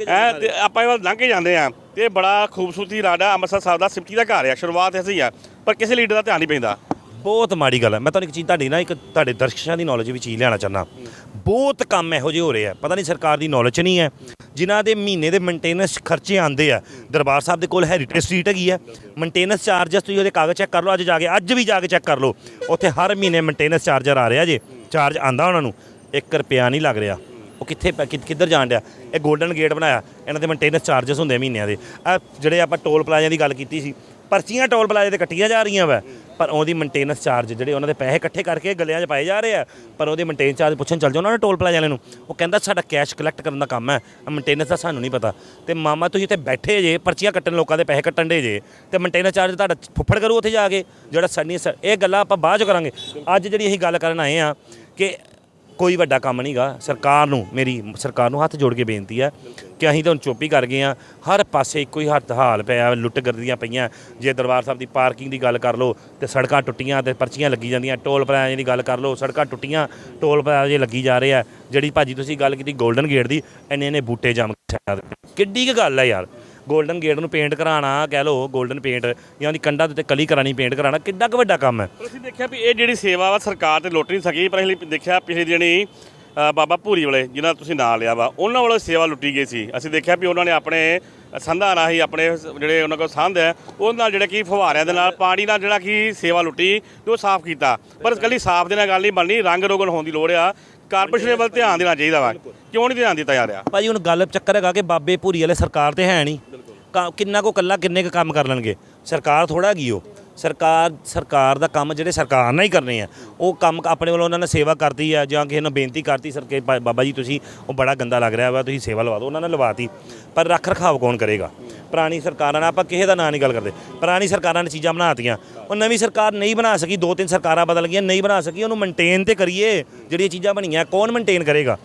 ਹੈਂ, ਤੇ ਆਪਾਂ ਇਹ ਵੱਲ ਲੰਘ ਕੇ ਜਾਂਦੇ ਆ ਤੇ ਇਹ ਬੜਾ ਖੂਬਸੂਰਤੀ ਰਾਡਾ ਅੰਮ੍ਰਿਤਸਰ ਸਾਹਿਬ ਦਾ ਸਿਫਤੀ ਦਾ ਘਰ ਆ ਸ਼ੁਰੂਆਤ ਐਸੀ ਆ। ਪਰ ਕਿਸੇ ਲੀਡਰ ਦਾ ਧਿਆਨ ਨਹੀਂ ਪੈਂਦਾ। ਬਹੁਤ ਮਾੜੀ ਗੱਲ ਹੈ ਮੈਂ ਤੁਹਾਨੂੰ ਇੱਕ ਚੀਜ਼ ਤੁਹਾਡੀ ਨਾ ਇੱਕ ਤੁਹਾਡੇ ਦਰਸ਼ਕਾਂ ਦੀ ਨੌਲੇਜ ਵੀ ਚੀਜ਼ ਲੈਣਾ ਚਾਹੁੰਦਾ। ਬਹੁਤ ਕੰਮ ਇਹੋ ਜਿਹੇ ਹੋ ਰਹੇ ਆ। ਪਤਾ ਨਹੀਂ ਸਰਕਾਰ ਦੀ ਨੌਲੇਜ ਨਹੀਂ ਹੈ। ਜਿਨ੍ਹਾਂ ਦੇ ਮਹੀਨੇ ਦੇ ਮੇਨਟੇਨੈਂਸ ਖਰਚੇ ਆਉਂਦੇ ਆ। ਦਰਬਾਰ ਸਾਹਿਬ ਦੇ ਕੋਲ ਹੈਰੀਟੇਜ ਸਟਰੀਟ ਹੈਗੀ ਆ। ਮੇਨਟੇਨੈਂਸ ਚਾਰਜਸ ਤੁਸੀਂ ਉਹਦੇ ਕਾਗਜ਼ ਚੈੱਕ ਕਰ ਲਓ ਅੱਜ ਜਾ ਕੇ ਅੱਜ ਵੀ ਜਾ ਕੇ ਚੈੱਕ ਕਰ ਲਓ। ਉੱਥੇ ਹਰ ਮਹੀਨੇ ਮੇਨਟੇਨੈਂਸ ਚਾਰਜਰ ਆ ਰਿਹਾ ਜੇ। ਚਾਰਜ ਆਂਦਾ ਉਹਨਾਂ ਨੂੰ। 1 ਰੁਪਿਆ ਨਹੀਂ ਲੱਗ ਰਿਹਾ। ਉਹ ਕਿੱਥੇ ਪੈ- ਕਿ- ਕਿੱਧਰ ਜਾਣ ਡਿਆ? ਇਹ 골ਡਨ ਗੇਟ ਬਣਾਇਆ। ਇਹਨਾਂ ਦੇ ਮੇਨਟੇਨੈਂਸ ਚਾਰਜਸ ਹੁੰਦੇ ਆ ਮਹੀਨਿਆਂ ਦੇ। ਆ ਜਿਹੜੇ ਆਪਾਂ ਟੋਲ ਪਲਾਜ਼ਿਆਂ ਦੀ ਗੱਲ ਕੀਤੀ ਸੀ, ਪਰਚੀਆਂ ਟੋਲ ਪਲਾਜ਼ੇ ਤੇ ਕੱਟੀਆਂ ਜਾ ਰਹੀਆਂ ਵਾ। ਪਰ ਉਹਦੀ ਮੇਨਟੇਨੈਂਸ ਚਾਰਜ ਜਿਹੜੇ ਉਹਨਾਂ ਦੇ ਪੈਸੇ ਇਕੱਠੇ ਕਰਕੇ ਗਲਿਆਂ 'ਚ ਪਾਏ ਜਾ ਰਹੇ ਆ, ਪਰ ਉਹਦੇ ਮੇਨਟੇਨ ਚਾਰਜ ਪੁੱਛਣ ਚੱਲ ਜਾਓ ਉਹਨਾਂ ਨੇ ਟੋਲ ਪਲਾਜ਼ੇ ਵਾਲਿਆਂ ਨੂੰ। ਉਹ ਕਹਿੰਦਾ ਸਾਡਾ ਕੈਸ਼ ਕਲੈਕਟ ਕਰਨ ਦਾ ਕੰਮ ਹੈ। ਮੇਨਟੇਨੈਂਸ ਦਾ ਸਾਨੂੰ ਨਹੀਂ ਪਤਾ। ਤੇ ਮਾਮਾ ਤੁਸੀਂ ਇੱਥੇ ਬੈਠੇ ਜੇ, ਪਰਚੀਆਂ ਕੱਟਣ ਲੋਕਾਂ ਦੇ ਪੈਸੇ ਕੱਟਣ ਦੇ ਜੇ, ਤੇ ਮੇਨਟੇਨੈਂਸ ਚਾਰਜ ਤੁਹਾਡਾ ਫੁੱਫੜ ਕਰੂ ਉੱਥੇ ਜਾ ਕੇ, ਜਿਹੜਾ ਸਾਡੀ ਸ- ਇਹ ਗੱਲਾਂ ਆਪਾਂ ਬਾਅਦ ਚ ਕਰਾਂਗੇ। ਅੱਜ ਜਿਹੜੀ ਅਸੀਂ ਗੱਲ ਕਰਨ ਆਏ ਆ ਕਿ ਕੋਈ ਵੱਡਾ ਕੰਮ ਨਹੀਂਗਾ ਸਰਕਾਰ ਨੂੰ, ਮੇਰੀ ਸਰਕਾਰ ਨੂੰ ਹੱਥ ਜੋੜ ਕੇ ਬੇਨਤੀ ਹੈ ਕਿ ਅਸੀਂ ਤਾਂ ਹੁਣ ਚੁੱਪ ਕਰ ਗਏ ਆ। ਹਰ ਪਾਸੇ ਇੱਕੋ ਹੀ ਹੱਥ ਹਾਲ ਪਿਆ, ਲੁੱਟ ਗਰਦੀਆਂ ਪਈਆਂ। ਜੇ ਦਰਬਾਰ ਸਾਹਿਬ ਦੀ ਪਾਰਕਿੰਗ ਦੀ ਗੱਲ ਕਰ ਲਓ ਤੇ ਸੜਕਾਂ ਟੁੱਟੀਆਂ ਤੇ ਪਰਚੀਆਂ ਲੱਗੀ ਜਾਂਦੀਆਂ। ਟੋਲ ਪਲਾਜ਼ੇ ਦੀ ਗੱਲ ਕਰ ਲਓ, ਸੜਕਾਂ ਟੁੱਟੀਆਂ, ਟੋਲ ਪਲਾਜ਼ੇ ਲੱਗੀ ਜਾ ਰਹੇ ਆ। ਜਿਹੜੀ ਭਾਜੀ ਤੁਸੀਂ ਗੱਲ ਕੀਤੀ 골ਡਨ ਗੇਟ ਦੀ ਇੰਨੇ ਇੰਨੇ ਬੂਟੇ ਜੰਮ ਕਿੱਡੀ ਕੁ ਗੱਲ ਹੈ ਯਾਰ। 골ਡਨ ਗੇਟ ਨੂੰ ਪੇਂਟ ਕਰਾਉਣਾ ਕਹਿ ਲਓ 골ਡਨ ਪੇਂਟ ਜਾਂ ਉਹਦੀ ਕੰਧਾਂ ਦੇ ਉੱਤੇ ਕਲੀ ਕਰਾਣੀ ਪੇਂਟ ਕਰਾਉਣਾ ਕਿੱਡਾ ਕੁ ਵੱਡਾ ਕੰਮ ਹੈ? ਪਰ ਅਸੀਂ ਦੇਖਿਆ ਵੀ ਇਹ ਜਿਹੜੀ ਸੇਵਾ ਵਾ, ਸਰਕਾਰ ਤੇ ਲੁੱਟ ਨਹੀਂ ਸਕੀ, ਪਰ ਅਸੀਂ ਦੇਖਿਆ ਪਿਛਲੇ ਦਿਨੀ ਬਾਬਾ ਭੂਰੀ ਵਾਲੇ, ਜਿਨ੍ਹਾਂ ਦਾ ਤੁਸੀਂ ਨਾਂ ਲਿਆ ਵਾ, ਉਹਨਾਂ ਵੱਲੋਂ ਸੇਵਾ ਲੁੱਟੀ ਗਈ ਸੀ। ਅਸੀਂ ਦੇਖਿਆ ਵੀ ਉਹਨਾਂ ਨੇ ਆਪਣੇ ਸੰਧਾਂ ਰਾਹੀਂ, ਆਪਣੇ ਜਿਹੜੇ ਉਹਨਾਂ ਕੋਲ ਸੰਧ ਹੈ, ਉਹਦੇ ਨਾਲ ਜਿਹੜਾ ਕਿ ਫੁਹਾਰਿਆਂ ਦੇ ਨਾਲ, ਪਾਣੀ ਨਾਲ ਜਿਹੜਾ ਕਿ ਸੇਵਾ ਲੁੱਟੀ, ਤੇ ਉਹ ਸਾਫ਼ ਕੀਤਾ। ਪਰ ਇਕੱਲੀ ਸਾਫ਼ ਦੇ ਨਾਲ ਗੱਲ ਨਹੀਂ ਬਣਨੀ, ਰੰਗ ਰੋਗਨ ਹੋਣ ਦੀ ਲੋੜ ਆ। ਕਾਰਪੋਰੇਸ਼ਨ ਵੱਲ ਧਿਆਨ ਦੇਣਾ ਚਾਹੀਦਾ ਵਾ। ਕਿਉਂ ਨਹੀਂ ਧਿਆਨ ਦਿੱਤਾ ਜਾ ਰਿਹਾ? ਭਾਜੀ ਹੁਣ ਗੱਲ ਚੱਕਰ ਹੈਗਾ ਕਿ ਬਾਬੇ ਭੂਰੀ ਵਾਲੇ ਸਰਕਾਰ ਤੇ ਹੈ ਨਹੀਂ। ਕਿੰਨਾ ਕੋ ਕੱਲਾ ਕਿੰਨੇ ਕੁ ਕੰਮ ਕਰ ਲੈਣਗੇ? ਸਰਕਾਰ ਥੋੜਾ ਹੈਗੀ ਉਹ ਸਰਕਾਰ ਸਰਕਾਰ ਦਾ ਕੰਮ ਜਿਹੜੇ ਸਰਕਾਰ ਨਾਲ ਹੀ ਕਰਨੇ ਆ। ਉਹ ਕੰਮ ਆਪਣੇ ਵੱਲੋਂ ਉਹਨਾਂ ਨੇ ਸੇਵਾ ਕਰਤੀ ਆ ਜਾਂ ਕਿਸੇ ਨੂੰ ਬੇਨਤੀ ਕਰਤੀ ਸਰਕੇ ਬਾ- ਬਾਬਾ ਜੀ ਤੁਸੀਂ ਉਹ ਬੜਾ ਗੰਦਾ ਲੱਗ ਰਿਹਾ ਵਾ, ਤੁਸੀਂ ਸੇਵਾ ਲਵਾ ਦਿਓ। ਉਹਨਾਂ ਨੇ ਲਵਾਤੀ। ਪਰ ਰੱਖ ਰਖਾਵ ਕੌਣ ਕਰੇਗਾ? ਪੁਰਾਣੀ ਸਰਕਾਰਾਂ ਨਾਲ ਆਪਾਂ ਕਿਸੇ ਦਾ ਨਾਂ ਨਹੀਂ ਗੱਲ ਕਰਦੇ। ਪੁਰਾਣੀ ਸਰਕਾਰਾਂ ਨੇ ਚੀਜ਼ਾਂ ਬਣਾਤੀਆਂ ਉਹ ਨਵੀਂ ਸਰਕਾਰ ਨਹੀਂ ਬਣਾ ਸਕੀ, ਦੋ ਤਿੰਨ ਸਰਕਾਰਾਂ ਬਦਲ ਗਈਆਂ, ਨਹੀਂ ਬਣਾ ਸਕੀ, ਉਹਨੂੰ ਮੇਨਟੇਨ ਤੇ ਕਰੀਏ। ਜਿਹੜੀਆਂ ਚੀਜ਼ਾਂ ਬਣੀਆਂ, ਕੌਣ ਮੇਨਟੇਨ ਕਰੇਗਾ?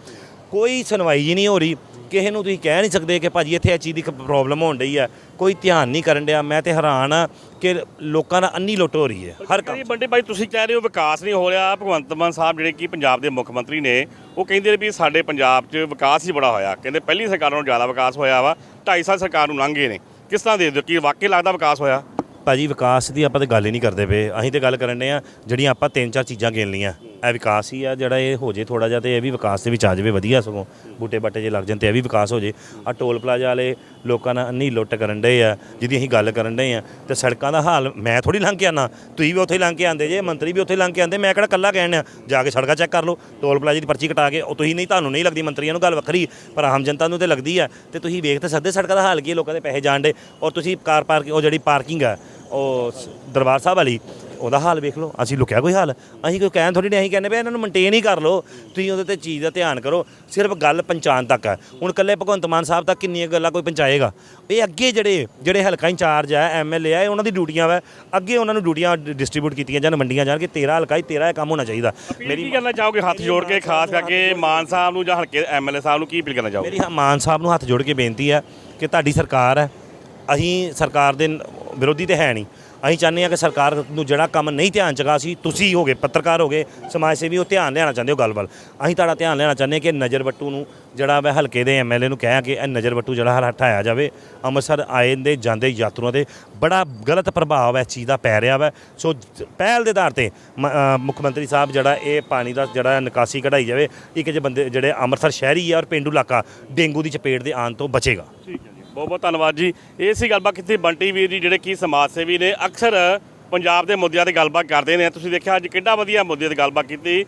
ਕੋਈ ਸੁਣਵਾਈ ਹੀ ਨਹੀਂ ਹੋ ਰਹੀ। ਕਿਸੇ ਨੂੰ ਤੁਸੀਂ ਕਹਿ ਨਹੀਂ ਸਕਦੇ ਕਿ ਭਾਜੀ ਇੱਥੇ ਇਹ ਚੀਜ਼ ਦੀ ਪ੍ਰੋਬਲਮ ਹੋਣ ਡਈ ਆ। ਕੋਈ ਧਿਆਨ ਨਹੀਂ ਕਰਨ ਡਿਆ। ਮੈਂ ਤੇ ਹੈਰਾਨ ਆ ਕਿ ਲੋਕਾਂ ਦਾ ਅੰਨੀ ਲੁੱਟ ਹੋ ਰਹੀ ਹੈ। ਹਰ ਕੰਮ ਜੀ ਬੰਡੇ ਭਾਈ ਤੁਸੀਂ ਕਹਿ ਰਹੇ ਹੋ ਵਿਕਾਸ ਨਹੀਂ ਹੋ ਰਿਹਾ। ਭਗਵੰਤ ਮਾਨ ਸਾਹਿਬ ਜਿਹੜੇ ਕੀ ਪੰਜਾਬ ਦੇ ਮੁੱਖ ਮੰਤਰੀ ਨੇ ਉਹ ਕਹਿੰਦੇ ਨੇ ਵੀ ਸਾਡੇ ਪੰਜਾਬ 'ਚ ਵਿਕਾਸ ਹੀ ਬੜਾ ਹੋਇਆ। ਕਹਿੰਦੇ ਪਹਿਲੀ ਸਰਕਾਰ ਨਾਲੋਂ ਜ਼ਿਆਦਾ ਵਿਕਾਸ ਹੋਇਆ ਵਾ 2.5 ਸਾਲ ਸਰਕਾਰ ਨੂੰ ਲੰਘ ਗਏ ਨੇ। ਕਿਸ ਤਰ੍ਹਾਂ ਦੇ ਦਿਓ ਕੀ ਵਾਕਈ ਲੱਗਦਾ ਵਿਕਾਸ ਹੋਇਆ? ਭਾਜੀ ਵਿਕਾਸ ਦੀ ਆਪਾਂ ਤੇ ਗੱਲ ਹੀ ਨਹੀਂ ਕਰਦੇ ਪਏ। ਅਸੀਂ ਤੇ ਗੱਲ ਕਰਨ ਦੇ ਆ ਜਿਹੜੀਆਂ ਆਪਾਂ ਤਿੰਨ ਚਾਰ ਚੀਜ਼ਾਂ ਗਿਣ ਲਈਆਂ। ਇਹ ਵਿਕਾਸ ਹੀ ਆ ਜਿਹੜਾ ਇਹ ਹੋ ਜੇ ਥੋੜਾ ਜਿਹਾ ਤੇ ਇਹ ਵੀ ਵਿਕਾਸ ਦੇ ਵਿੱਚ ਆ ਜਾਵੇ ਵਧੀਆ ਸਗੋਂ। ਬੂਟੇ ਬਾਟੇ ਜੇ ਲੱਗ ਜਾਣ ਤੇ ਇਹ ਵੀ ਵਿਕਾਸ ਹੋ ਜੇ। ਆ ਟੋਲ ਪਲਾਜ਼ਾ ਵਾਲੇ ਲੋਕਾਂ ਨਾਲ ਅੰਨੀ ਲੁੱਟ ਕਰਨ ਦੇ ਆ ਜਿਹਦੀ ਅਸੀਂ ਗੱਲ ਕਰਨ ਦੇ ਆ। ਤੇ ਸੜਕਾਂ ਦਾ ਹਾਲ ਮੈਂ ਥੋੜੀ ਲੰਘ ਕੇ ਆਣਾ ਤੁਸੀਂ ਵੀ ਉੱਥੇ ਲੰਘ ਕੇ ਆਂਦੇ ਜੇ ਮੰਤਰੀ ਵੀ ਉੱਥੇ ਲੰਘ ਕੇ ਆਂਦੇ ਮੈਂ ਕਿਹੜਾ ਕੱਲਾ ਕਹਿਣ ਆ ਜਾ ਕੇ ਸੜਕਾਂ ਚੈੱਕ ਕਰ ਲਓ ਟੋਲ ਪਲਾਜ਼ੇ ਦੀ ਪਰਚੀ ਕਟਾ ਕੇ ਉਹ ਤੁਸੀਂ ਨਹੀਂ ਤੁਹਾਨੂੰ ਨਹੀਂ ਲੱਗਦੀ ਮੰਤਰੀਆਂ ਨੂੰ ਗੱਲ ਵੱਖਰੀ ਪਰ ਆਮ ਜਨਤਾ ਨੂੰ ਤੇ ਲੱਗਦੀ ਆ। ਤੇ ਤੁਸੀਂ ਵੇਖ ਤਾਂ ਸਕਦੇ ਸੜਕਾਂ ਦਾ ਹਾਲ ਕੀ ਹੈ, ਲੋਕਾਂ ਦੇ ਪੈਸੇ ਜਾਣ ਡੇ ਔਰ ਤੁਸੀਂ ਕਾਰ ਪਾਰਕਿੰਗ ਉਹ ਜਿਹੜੀ ਪਾਰਕਿੰਗ ਆ ਉਹ ਦਰਬਾਰ ਸਾਹਿਬ ਵਾਲੀ ਉਹਦਾ ਹਾਲ ਵੇਖ ਲਓ ਅਸੀਂ ਲੁਕਿਆ ਕੋਈ ਹਾਲ? ਅਸੀਂ ਕੋਈ ਕਹਿਣ ਥੋੜੀ ਨਹੀਂ ਅਸੀਂ ਕਹਿੰਦੇ ਵੀ ਇਹਨਾਂ ਨੂੰ ਮੇਨਟੇਨ ਹੀ ਕਰ ਲਓ ਤੁਸੀਂ ਉਹਦੇ ਤੇ ਚੀਜ਼ ਦਾ ਧਿਆਨ ਕਰੋ ਸਿਰਫ ਗੱਲ ਪੰਚਾਇਤ ਤੱਕ ਹੈ। ਹੁਣ ਕੱਲੇ ਭਗਵੰਤ ਮਾਨ ਸਾਹਿਬ ਤੱਕ ਕਿੰਨੀਆਂ ਗੱਲਾਂ ਕੋਈ ਪਹੁੰਚਾਏਗਾ? ਇਹ ਅੱਗੇ ਜਿਹੜੇ ਜਿਹੜੇ ਹਲਕਾ ਇੰਚਾਰਜ ਹੈ ਐਮਐਲਏ ਹੈ ਉਹਨਾਂ ਦੀ ਡਿਊਟੀਆਂ ਵਾ ਅੱਗੇ ਉਹਨਾਂ ਨੂੰ ਡਿਊਟੀਆਂ ਡਿਸਟ੍ਰੀਬਿਊਟ ਕੀਤੀਆਂ ਜਾਣ ਵੰਡੀਆਂ ਜਾਣ ਕਿ ਤੇਰਾ ਹਲਕਾ ਹੀ ਤੇਰਾ ਇਹ ਕੰਮ ਹੋਣਾ ਚਾਹੀਦਾ। ਮੇਰੀ ਕੀ ਕਰਨਾ ਚਾਹੋਗੇ ਹੱਥ ਜੋੜ ਕੇ ਖਾਸ ਕਰਕੇ ਮਾਨ ਸਾਹਿਬ ਨੂੰ ਜਾਂ ਹਲਕੇ ਐਮਐਲਏ ਸਾਹਿਬ ਨੂੰ ਕੀ ਅਪੀਲ ਕਰਨਾ ਚਾਹੋਗੇ? ਮੇਰੀ ਮਾਨ ਸਾਹਿਬ ਨੂੰ ਹੱਥ ਜੋੜ ਕੇ ਬੇਨਤੀ ਹੈ ਕਿ ਤੁਹਾਡੀ ਸਰਕਾਰ ਹੈ ਅਸੀਂ ਸਰਕਾਰ ਦੇ ਵਿਰੋਧੀ ਤੇ ਹੈ ਨਹੀਂ। ਅਸੀਂ ਚਾਹੁੰਦੇ ਹਾਂ ਕਿ ਸਰਕਾਰ ਨੂੰ ਜਿਹੜਾ ਕੰਮ ਨਹੀਂ ਧਿਆਨ ਚਗਾ ਸੀ ਤੁਸੀਂ ਹੋਗੇ ਪੱਤਰਕਾਰ ਹੋਗੇ ਸਮਾਜ ਸੇਵੀ, ਉਹ ਧਿਆਨ ਲੈਣਾ ਚਾਹੁੰਦੇ ਹੋ ਗੱਲ ਵੱਲ ਅਸੀਂ ਤੁਹਾਡਾ ਧਿਆਨ ਲੈਣਾ ਚਾਹੁੰਦੇ ਹਾਂ ਕਿ ਨਜ਼ਰ ਵੱਟੂ ਨੂੰ ਜਿਹੜਾ ਵਾ ਹਲਕੇ ਦੇ ਐਮਐਲਏ ਨੂੰ ਕਹਿਆ ਕਿ ਇਹ ਨਜ਼ਰ ਵੱਟੂ ਜਿਹੜਾ ਹਰ ਹਟਾਇਆ ਜਾਵੇ, ਅੰਮ੍ਰਿਤਸਰ ਆਏ ਦੇ ਜਾਂਦੇ ਯਾਤਰੂਆਂ 'ਤੇ। ਬੜਾ ਗਲਤ ਪ੍ਰਭਾਵ ਇਸ ਚੀਜ਼ ਦਾ ਪੈ ਰਿਹਾ ਵਾ। ਸੋ ਪਹਿਲ ਦੇ ਆਧਾਰ ਤੇ ਮ- ਮੁੱਖ ਮੰਤਰੀ ਸਾਹਿਬ ਜਿਹੜਾ ਇਹ ਪਾਣੀ ਦਾ ਜਿਹੜਾ ਨਿਕਾਸੀ ਕਢਾਈ ਜਾਵੇ, ਇੱਕ ਜੇ ਬੰਦੇ ਜਿਹੜੇ ਅੰਮ੍ਰਿਤਸਰ ਸ਼ਹਿਰੀ ਆ ਔਰ ਪਿੰਡੂ ਇਲਾਕਾ, ਡੇਂਗੂ ਦੀ ਚਪੇਟ ਦੇ ਆਉਣ ਤੋਂ ਬਚੇਗਾ। ਠੀਕ ਹੈ। ਬਹੁਤ ਬਹੁਤ ਧੰਨਵਾਦ ਜੀ। ਇਹ ਸੀ ਗੱਲਬਾਤ ਕੀਤੀ ਬੰਟੀ ਵੀਰ ਜੀ, ਜਿਹੜੇ ਕੀ ਸਮਾਜ ਸੇਵੀ ਨੇ। ਅਕਸਰ ਪੰਜਾਬ ਦੇ ਮੁੱਦਿਆਂ ਤੇ ਗੱਲਬਾਤ ਕਰਦੇ ਨੇ। ਤੁਸੀਂ ਦੇਖਿਆ ਅੱਜ ਕਿੰਨਾ ਵਧੀਆ ਮੁੱਦੇ ਤੇ ਗੱਲਬਾਤ ਕੀਤੀ।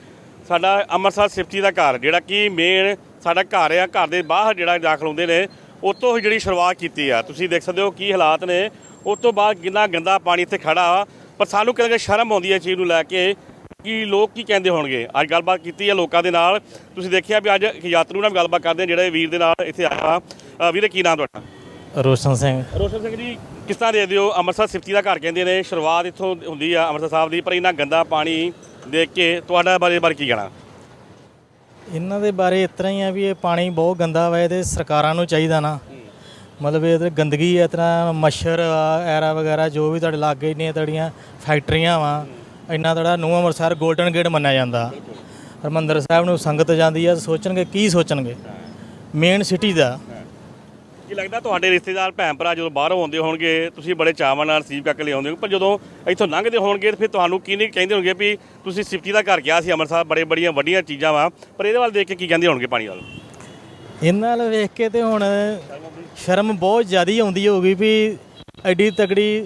ਸਾਡਾ ਅੰਮ੍ਰਿਤਸਰ ਸਿਫਤੀ ਦਾ ਘਰ, ਜਿਹੜਾ ਕਿ ਮੇਨ ਸਾਡਾ ਘਰ ਆ, ਘਰ ਦੇ ਬਾਹਰ ਜਿਹੜਾ ਦਾਖਲ ਹੁੰਦੇ ਨੇ, ਉਤੋਂ ਹੀ ਜਿਹੜੀ ਸ਼ੁਰੂਆਤ ਕੀਤੀ ਆ। ਤੁਸੀਂ ਦੇਖ ਸਕਦੇ ਹੋ ਕੀ ਹਾਲਾਤ ਨੇ। ਉਸ ਤੋਂ ਬਾਅਦ ਕਿੰਨਾ ਗੰਦਾ ਪਾਣੀ ਇੱਥੇ ਖੜਾ ਪਰ ਸਾਨੂੰ ਕਿਤੇ ਸ਼ਰਮ ਆਉਂਦੀ ਹੈ ਇਸ ਚੀਜ਼ ਨੂੰ ਲੈ ਕੇ ਕਿ ਲੋਕ ਕੀ ਕਹਿੰਦੇ ਹੋਣਗੇ। ਅੱਜ ਗੱਲਬਾਤ ਕੀਤੀ ਹੈ ਲੋਕਾਂ ਦੇ ਨਾਲ। ਤੁਸੀਂ ਦੇਖਿਆ ਵੀ ਅੱਜ ਇੱਕ ਯਾਤਰੂ ਨਾਲ ਗੱਲਬਾਤ ਕਰਦੇ ਜਿਹੜੇ ਵੀਰ ਦੇ ਨਾਲ ਇੱਥੇ ਆਇਆ। ਵਾ। ਵੀਰੇ, ਕੀ ਨਾਮ ਤੁਹਾਡਾ? ਰੋਸ਼ਨ ਸਿੰਘ। ਰੋਸ਼ਨ ਸਿੰਘ ਜੀ ਕਿਸ ਤਰ੍ਹਾਂ ਦੇ ਦਿਓ ਅੰਮ੍ਰਿਤਸਰ ਸਿਫਤੀ ਦਾ ਘਰ ਕਹਿੰਦੇ ਨੇ ਸ਼ੁਰੂਆਤ ਇੱਥੋਂ ਹੁੰਦੀ ਆ ਅੰਮ੍ਰਿਤਸਰ ਸਾਹਿਬ ਦੀ ਪਰ ਇੰਨਾ ਗੰਦਾ ਪਾਣੀ ਦੇਖ ਕੇ ਤੁਹਾਡਾ ਬਾਰੇ ਬਾਰੇ ਕੀ ਕਹਿਣਾ? ਇਹਨਾਂ ਦੇ ਬਾਰੇ ਇਸ ਤਰ੍ਹਾਂ ਹੀ ਆ ਵੀ ਇਹ ਪਾਣੀ ਬਹੁਤ ਗੰਦਾ ਵਾ ਇਹਦੇ ਸਰਕਾਰਾਂ ਨੂੰ ਚਾਹੀਦਾ ਨਾ। ਮਤਲਬ ਇਹ ਗੰਦਗੀ ਇਸ ਤਰ੍ਹਾਂ ਮੱਛਰ ਐਰਾ ਵਗੈਰਾ ਜੋ ਵੀ ਤੁਹਾਡੇ ਲਾਗੇ ਨੇ ਤੁਹਾਡੀਆਂ ਫੈਕਟਰੀਆਂ ਵਾ ਇੰਨਾ ਤੁਹਾਡਾ ਨੂੰ ਅੰਮ੍ਰਿਤਸਰ 골ਡਨ ਗੇਟ ਮੰਨਿਆ ਜਾਂਦਾ। ਹਰਮੰਦਰ ਸਾਹਿਬ ਨੂੰ ਸੰਗਤ ਜਾਂਦੀ ਆ ਸੋਚਣਗੇ ਕੀ ਸੋਚਣਗੇ। ਮੇਨ ਸਿਟੀ ਦਾ। ਕੀ ਲੱਗਦਾ ਤੁਹਾਡੇ ਰਿਸ਼ਤੇਦਾਰ ਭੈਣ ਭਰਾ ਜਦੋਂ ਬਾਹਰੋਂ ਆਉਂਦੇ ਹੋਣਗੇ ਤੁਸੀਂ ਬੜੇ ਚਾਵਾਂ ਨਾਲ ਰਿਸੀਵ ਕਰਕੇ ਲਿਆਉਂਦੇ ਹੋ ਪਰ ਜਦੋਂ ਇੱਥੋਂ ਲੰਘਦੇ ਹੋਣਗੇ ਤਾਂ ਫਿਰ ਤੁਹਾਨੂੰ ਕੀ ਨਹੀਂ ਕਹਿੰਦੇ ਹੋਣਗੇ ਵੀ ਤੁਸੀਂ ਸਿਫਤੀ ਦਾ ਘਰ ਗਿਆ ਸੀ ਅੰਮ੍ਰਿਤਸਰ ਬੜੇ ਬੜੀਆਂ ਵੱਡੀਆਂ ਚੀਜ਼ਾਂ ਵਾ ਪਰ ਇਹਦੇ ਵੱਲ ਦੇਖ ਕੇ ਕੀ ਕਹਿੰਦੇ ਹੋਣਗੇ ਪਾਣੀ ਵੱਲ? ਇਹਨਾਂ ਨਾਲ ਵੇਖ ਕੇ ਤੇ ਹੁਣ ਸ਼ਰਮ ਬਹੁਤ ਜ਼ਿਆਦੀ ਆਉਂਦੀ ਹੋਊਗੀ ਵੀ ਐਡੀ ਤਕੜੀ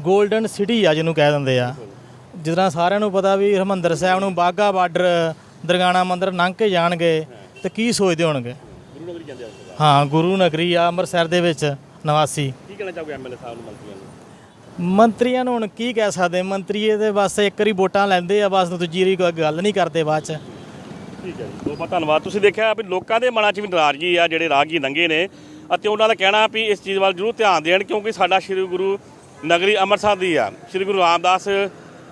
골ਡਨ ਸਿਟੀ ਆ ਜਿਹਨੂੰ ਕਹਿ ਦਿੰਦੇ ਆ। ਜਿਸ ਤਰ੍ਹਾਂ ਸਾਰਿਆਂ ਨੂੰ ਪਤਾ ਵੀ ਹਰਮੰਦਰ ਸਾਹਿਬ ਨੂੰ ਬਾਗਾ ਬਾਰਡਰ ਦਰਗਾਣਾ ਮੰਦਿਰ ਲੰਘ ਕੇ ਜਾਣਗੇ ਤੇ ਕੀ ਸੋਚਦੇ ਹੋਣਗੇ। ਗੁਰੂ ਨਗਰੀ ਜਾਂਦੇ ਆ ਹਾਂ ਗੁਰੂ ਨਗਰੀ ਆ ਅੰਮ੍ਰਿਤਸਰ ਦੇ ਵਿੱਚ ਨਿਵਾਸੀ। ਕੀ ਕਹਿਣਾ ਚਾਹੋਗੇ ਐਮਐਲਏ ਸਾਹਿਬ ਨੂੰ ਮੰਤਰੀਆਂ ਨੂੰ? ਮੰਤਰੀਆਂ ਨੂੰ ਹੁਣ ਕੀ ਕਹਿ ਸਕਦੇ? ਮੰਤਰੀ ਇਹਦੇ ਬਸ ਇੱਕ ਵਾਰੀ ਵੋਟਾਂ ਲੈਂਦੇ ਆ ਬਸ ਦੂਜੀ ਵਾਰੀ ਕੋਈ ਗੱਲ ਨਹੀਂ ਕਰਦੇ ਬਾਅਦ ਚ। ਠੀਕ ਹੈ ਜੀ ਬਹੁਤ ਬਹੁਤ ਧੰਨਵਾਦ। ਤੁਸੀਂ ਦੇਖਿਆ ਵੀ ਲੋਕਾਂ ਦੇ ਮਨਾਂ 'ਚ ਵੀ ਨਾਰਾਜ਼ਗੀ ਆ ਜਿਹੜੇ ਰਾਗੀ ਨੰਗੇ ਨੇ। ਅਤੇ ਉਹਨਾਂ ਦਾ ਕਹਿਣਾ ਵੀ ਇਸ ਚੀਜ਼ ਵੱਲ ਜ਼ਰੂਰ ਧਿਆਨ ਦੇਣ ਕਿਉਂਕਿ ਸਾਡਾ ਸ੍ਰੀ ਗੁਰੂ ਨਗਰੀ ਅੰਮ੍ਰਿਤਸਰ ਦੀ ਆ। ਸ੍ਰੀ ਗੁਰੂ ਰਾਮਦਾਸ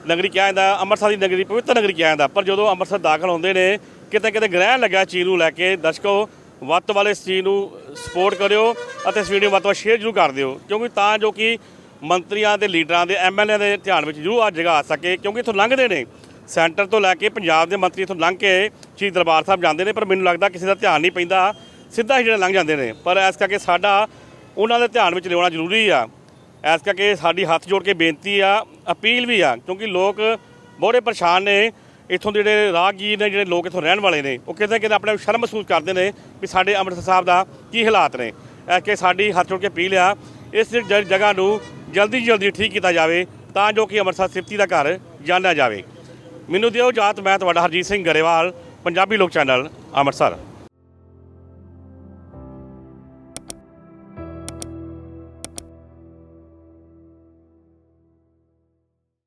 ਨਗਰੀ ਕਿਹਾ ਜਾਂਦਾ ਅੰਮ੍ਰਿਤਸਰ ਦੀ ਨਗਰੀ ਪਵਿੱਤਰ ਨਗਰੀ ਕਿਹਾ ਜਾਂਦਾ। ਪਰ ਜਦੋਂ ਅੰਮ੍ਰਿਤਸਰ ਦਾਖਲ ਹੁੰਦੇ ਨੇ ਕਿਤੇ ਕਿਤੇ ਗ੍ਰਹਿਣ ਲੱਗਾ ਚੀਜ਼ ਨੂੰ ਲੈ ਕੇ ਦਰਸ਼ਕੋ ਵੱਧ ਤੋਂ ਵੱਧ ਇਸ ਚੀਜ਼ ਨੂੰ ਸਪੋਰਟ ਕਰਿਓ ਅਤੇ ਇਸ ਵੀਡੀਓ ਵੱਧ ਤੋਂ ਵੱਧ ਸ਼ੇਅਰ ਜ਼ਰੂਰ ਕਰ ਦਿਓ। ਕਿਉਂਕਿ ਤਾਂ ਜੋ ਕਿ ਮੰਤਰੀਆਂ ਦੇ ਲੀਡਰਾਂ ਦੇ ਐਮਐਲਏ ਦੇ ਧਿਆਨ ਵਿੱਚ ਜ਼ਰੂਰ ਆ ਜਗਾ ਸਕੇ, ਕਿਉਂਕਿ ਇੱਥੋਂ ਲੰਘਦੇ ਨੇ। ਸੈਂਟਰ ਤੋਂ ਲੈ ਕੇ ਪੰਜਾਬ ਦੇ ਮੰਤਰੀ ਇੱਥੋਂ ਲੰਘ ਕੇ ਸ਼੍ਰੀ ਦਰਬਾਰ ਸਾਹਿਬ ਜਾਂਦੇ ਨੇ, ਪਰ ਮੈਨੂੰ ਲੱਗਦਾ ਕਿਸੇ ਦਾ ਧਿਆਨ ਨਹੀਂ ਪੈਂਦਾ, ਸਿੱਧਾ ਹੀ ਜਿਹੜੇ ਲੰਘ ਜਾਂਦੇ ਨੇ। ਪਰ ਇਸ ਕਰਕੇ ਸਾਡਾ, ਉਹਨਾਂ ਦੇ ਧਿਆਨ ਵਿੱਚ ਲਿਆਉਣਾ ਜ਼ਰੂਰੀ ਆ। ਇਸ ਕਰਕੇ ਸਾਡੀ ਹੱਥ ਜੋੜ ਕੇ ਬੇਨਤੀ ਆ, ਅਪੀਲ ਵੀ ਆ, ਕਿਉਂਕਿ ਲੋਕ ਬੜੇ ਪਰੇਸ਼ਾਨ ਨੇ। ਇੱਥੋਂ ਦੇ ਜਿਹੜੇ ਰਾਹਗੀਰ ਨੇ, ਜਿਹੜੇ ਲੋਕ ਇੱਥੋਂ ਰਹਿਣ ਵਾਲੇ ਨੇ, ਉਹ ਕਿਤੇ ਕਿਤੇ ਆਪਣੇ ਆਪ ਸ਼ਰਮ ਮਹਿਸੂਸ ਕਰਦੇ ਨੇ ਵੀ ਸਾਡੇ ਅੰਮ੍ਰਿਤਸਰ ਸਾਹਿਬ ਦਾ ਕੀ ਹਾਲਾਤ ਨੇ। ਐ ਕਿ ਸਾਡੀ ਹੱਥ ਜੋੜ ਕੇ ਅਪੀਲ ਆ, ਇਸ ਜ- ਜਗ੍ਹਾ ਨੂੰ ਜਲਦੀ ਜਲਦੀ ਠੀਕ ਕੀਤਾ ਜਾਵੇ ਤਾਂ ਜੋ ਕਿ ਅੰਮ੍ਰਿਤਸਰ ਸਿਫਤੀ ਦਾ ਘਰ ਜਾਣਿਆ ਜਾਵੇ। ਮੈਨੂੰ ਦਿਓ ਜਾਤ ਮੈਂ ਤੁਹਾਡਾ ਹਰਜੀਤ ਸਿੰਘ ਗਰੇਵਾਲ, ਪੰਜਾਬੀ ਲੋਕ ਚੈਨਲ, ਅੰਮ੍ਰਿਤਸਰ।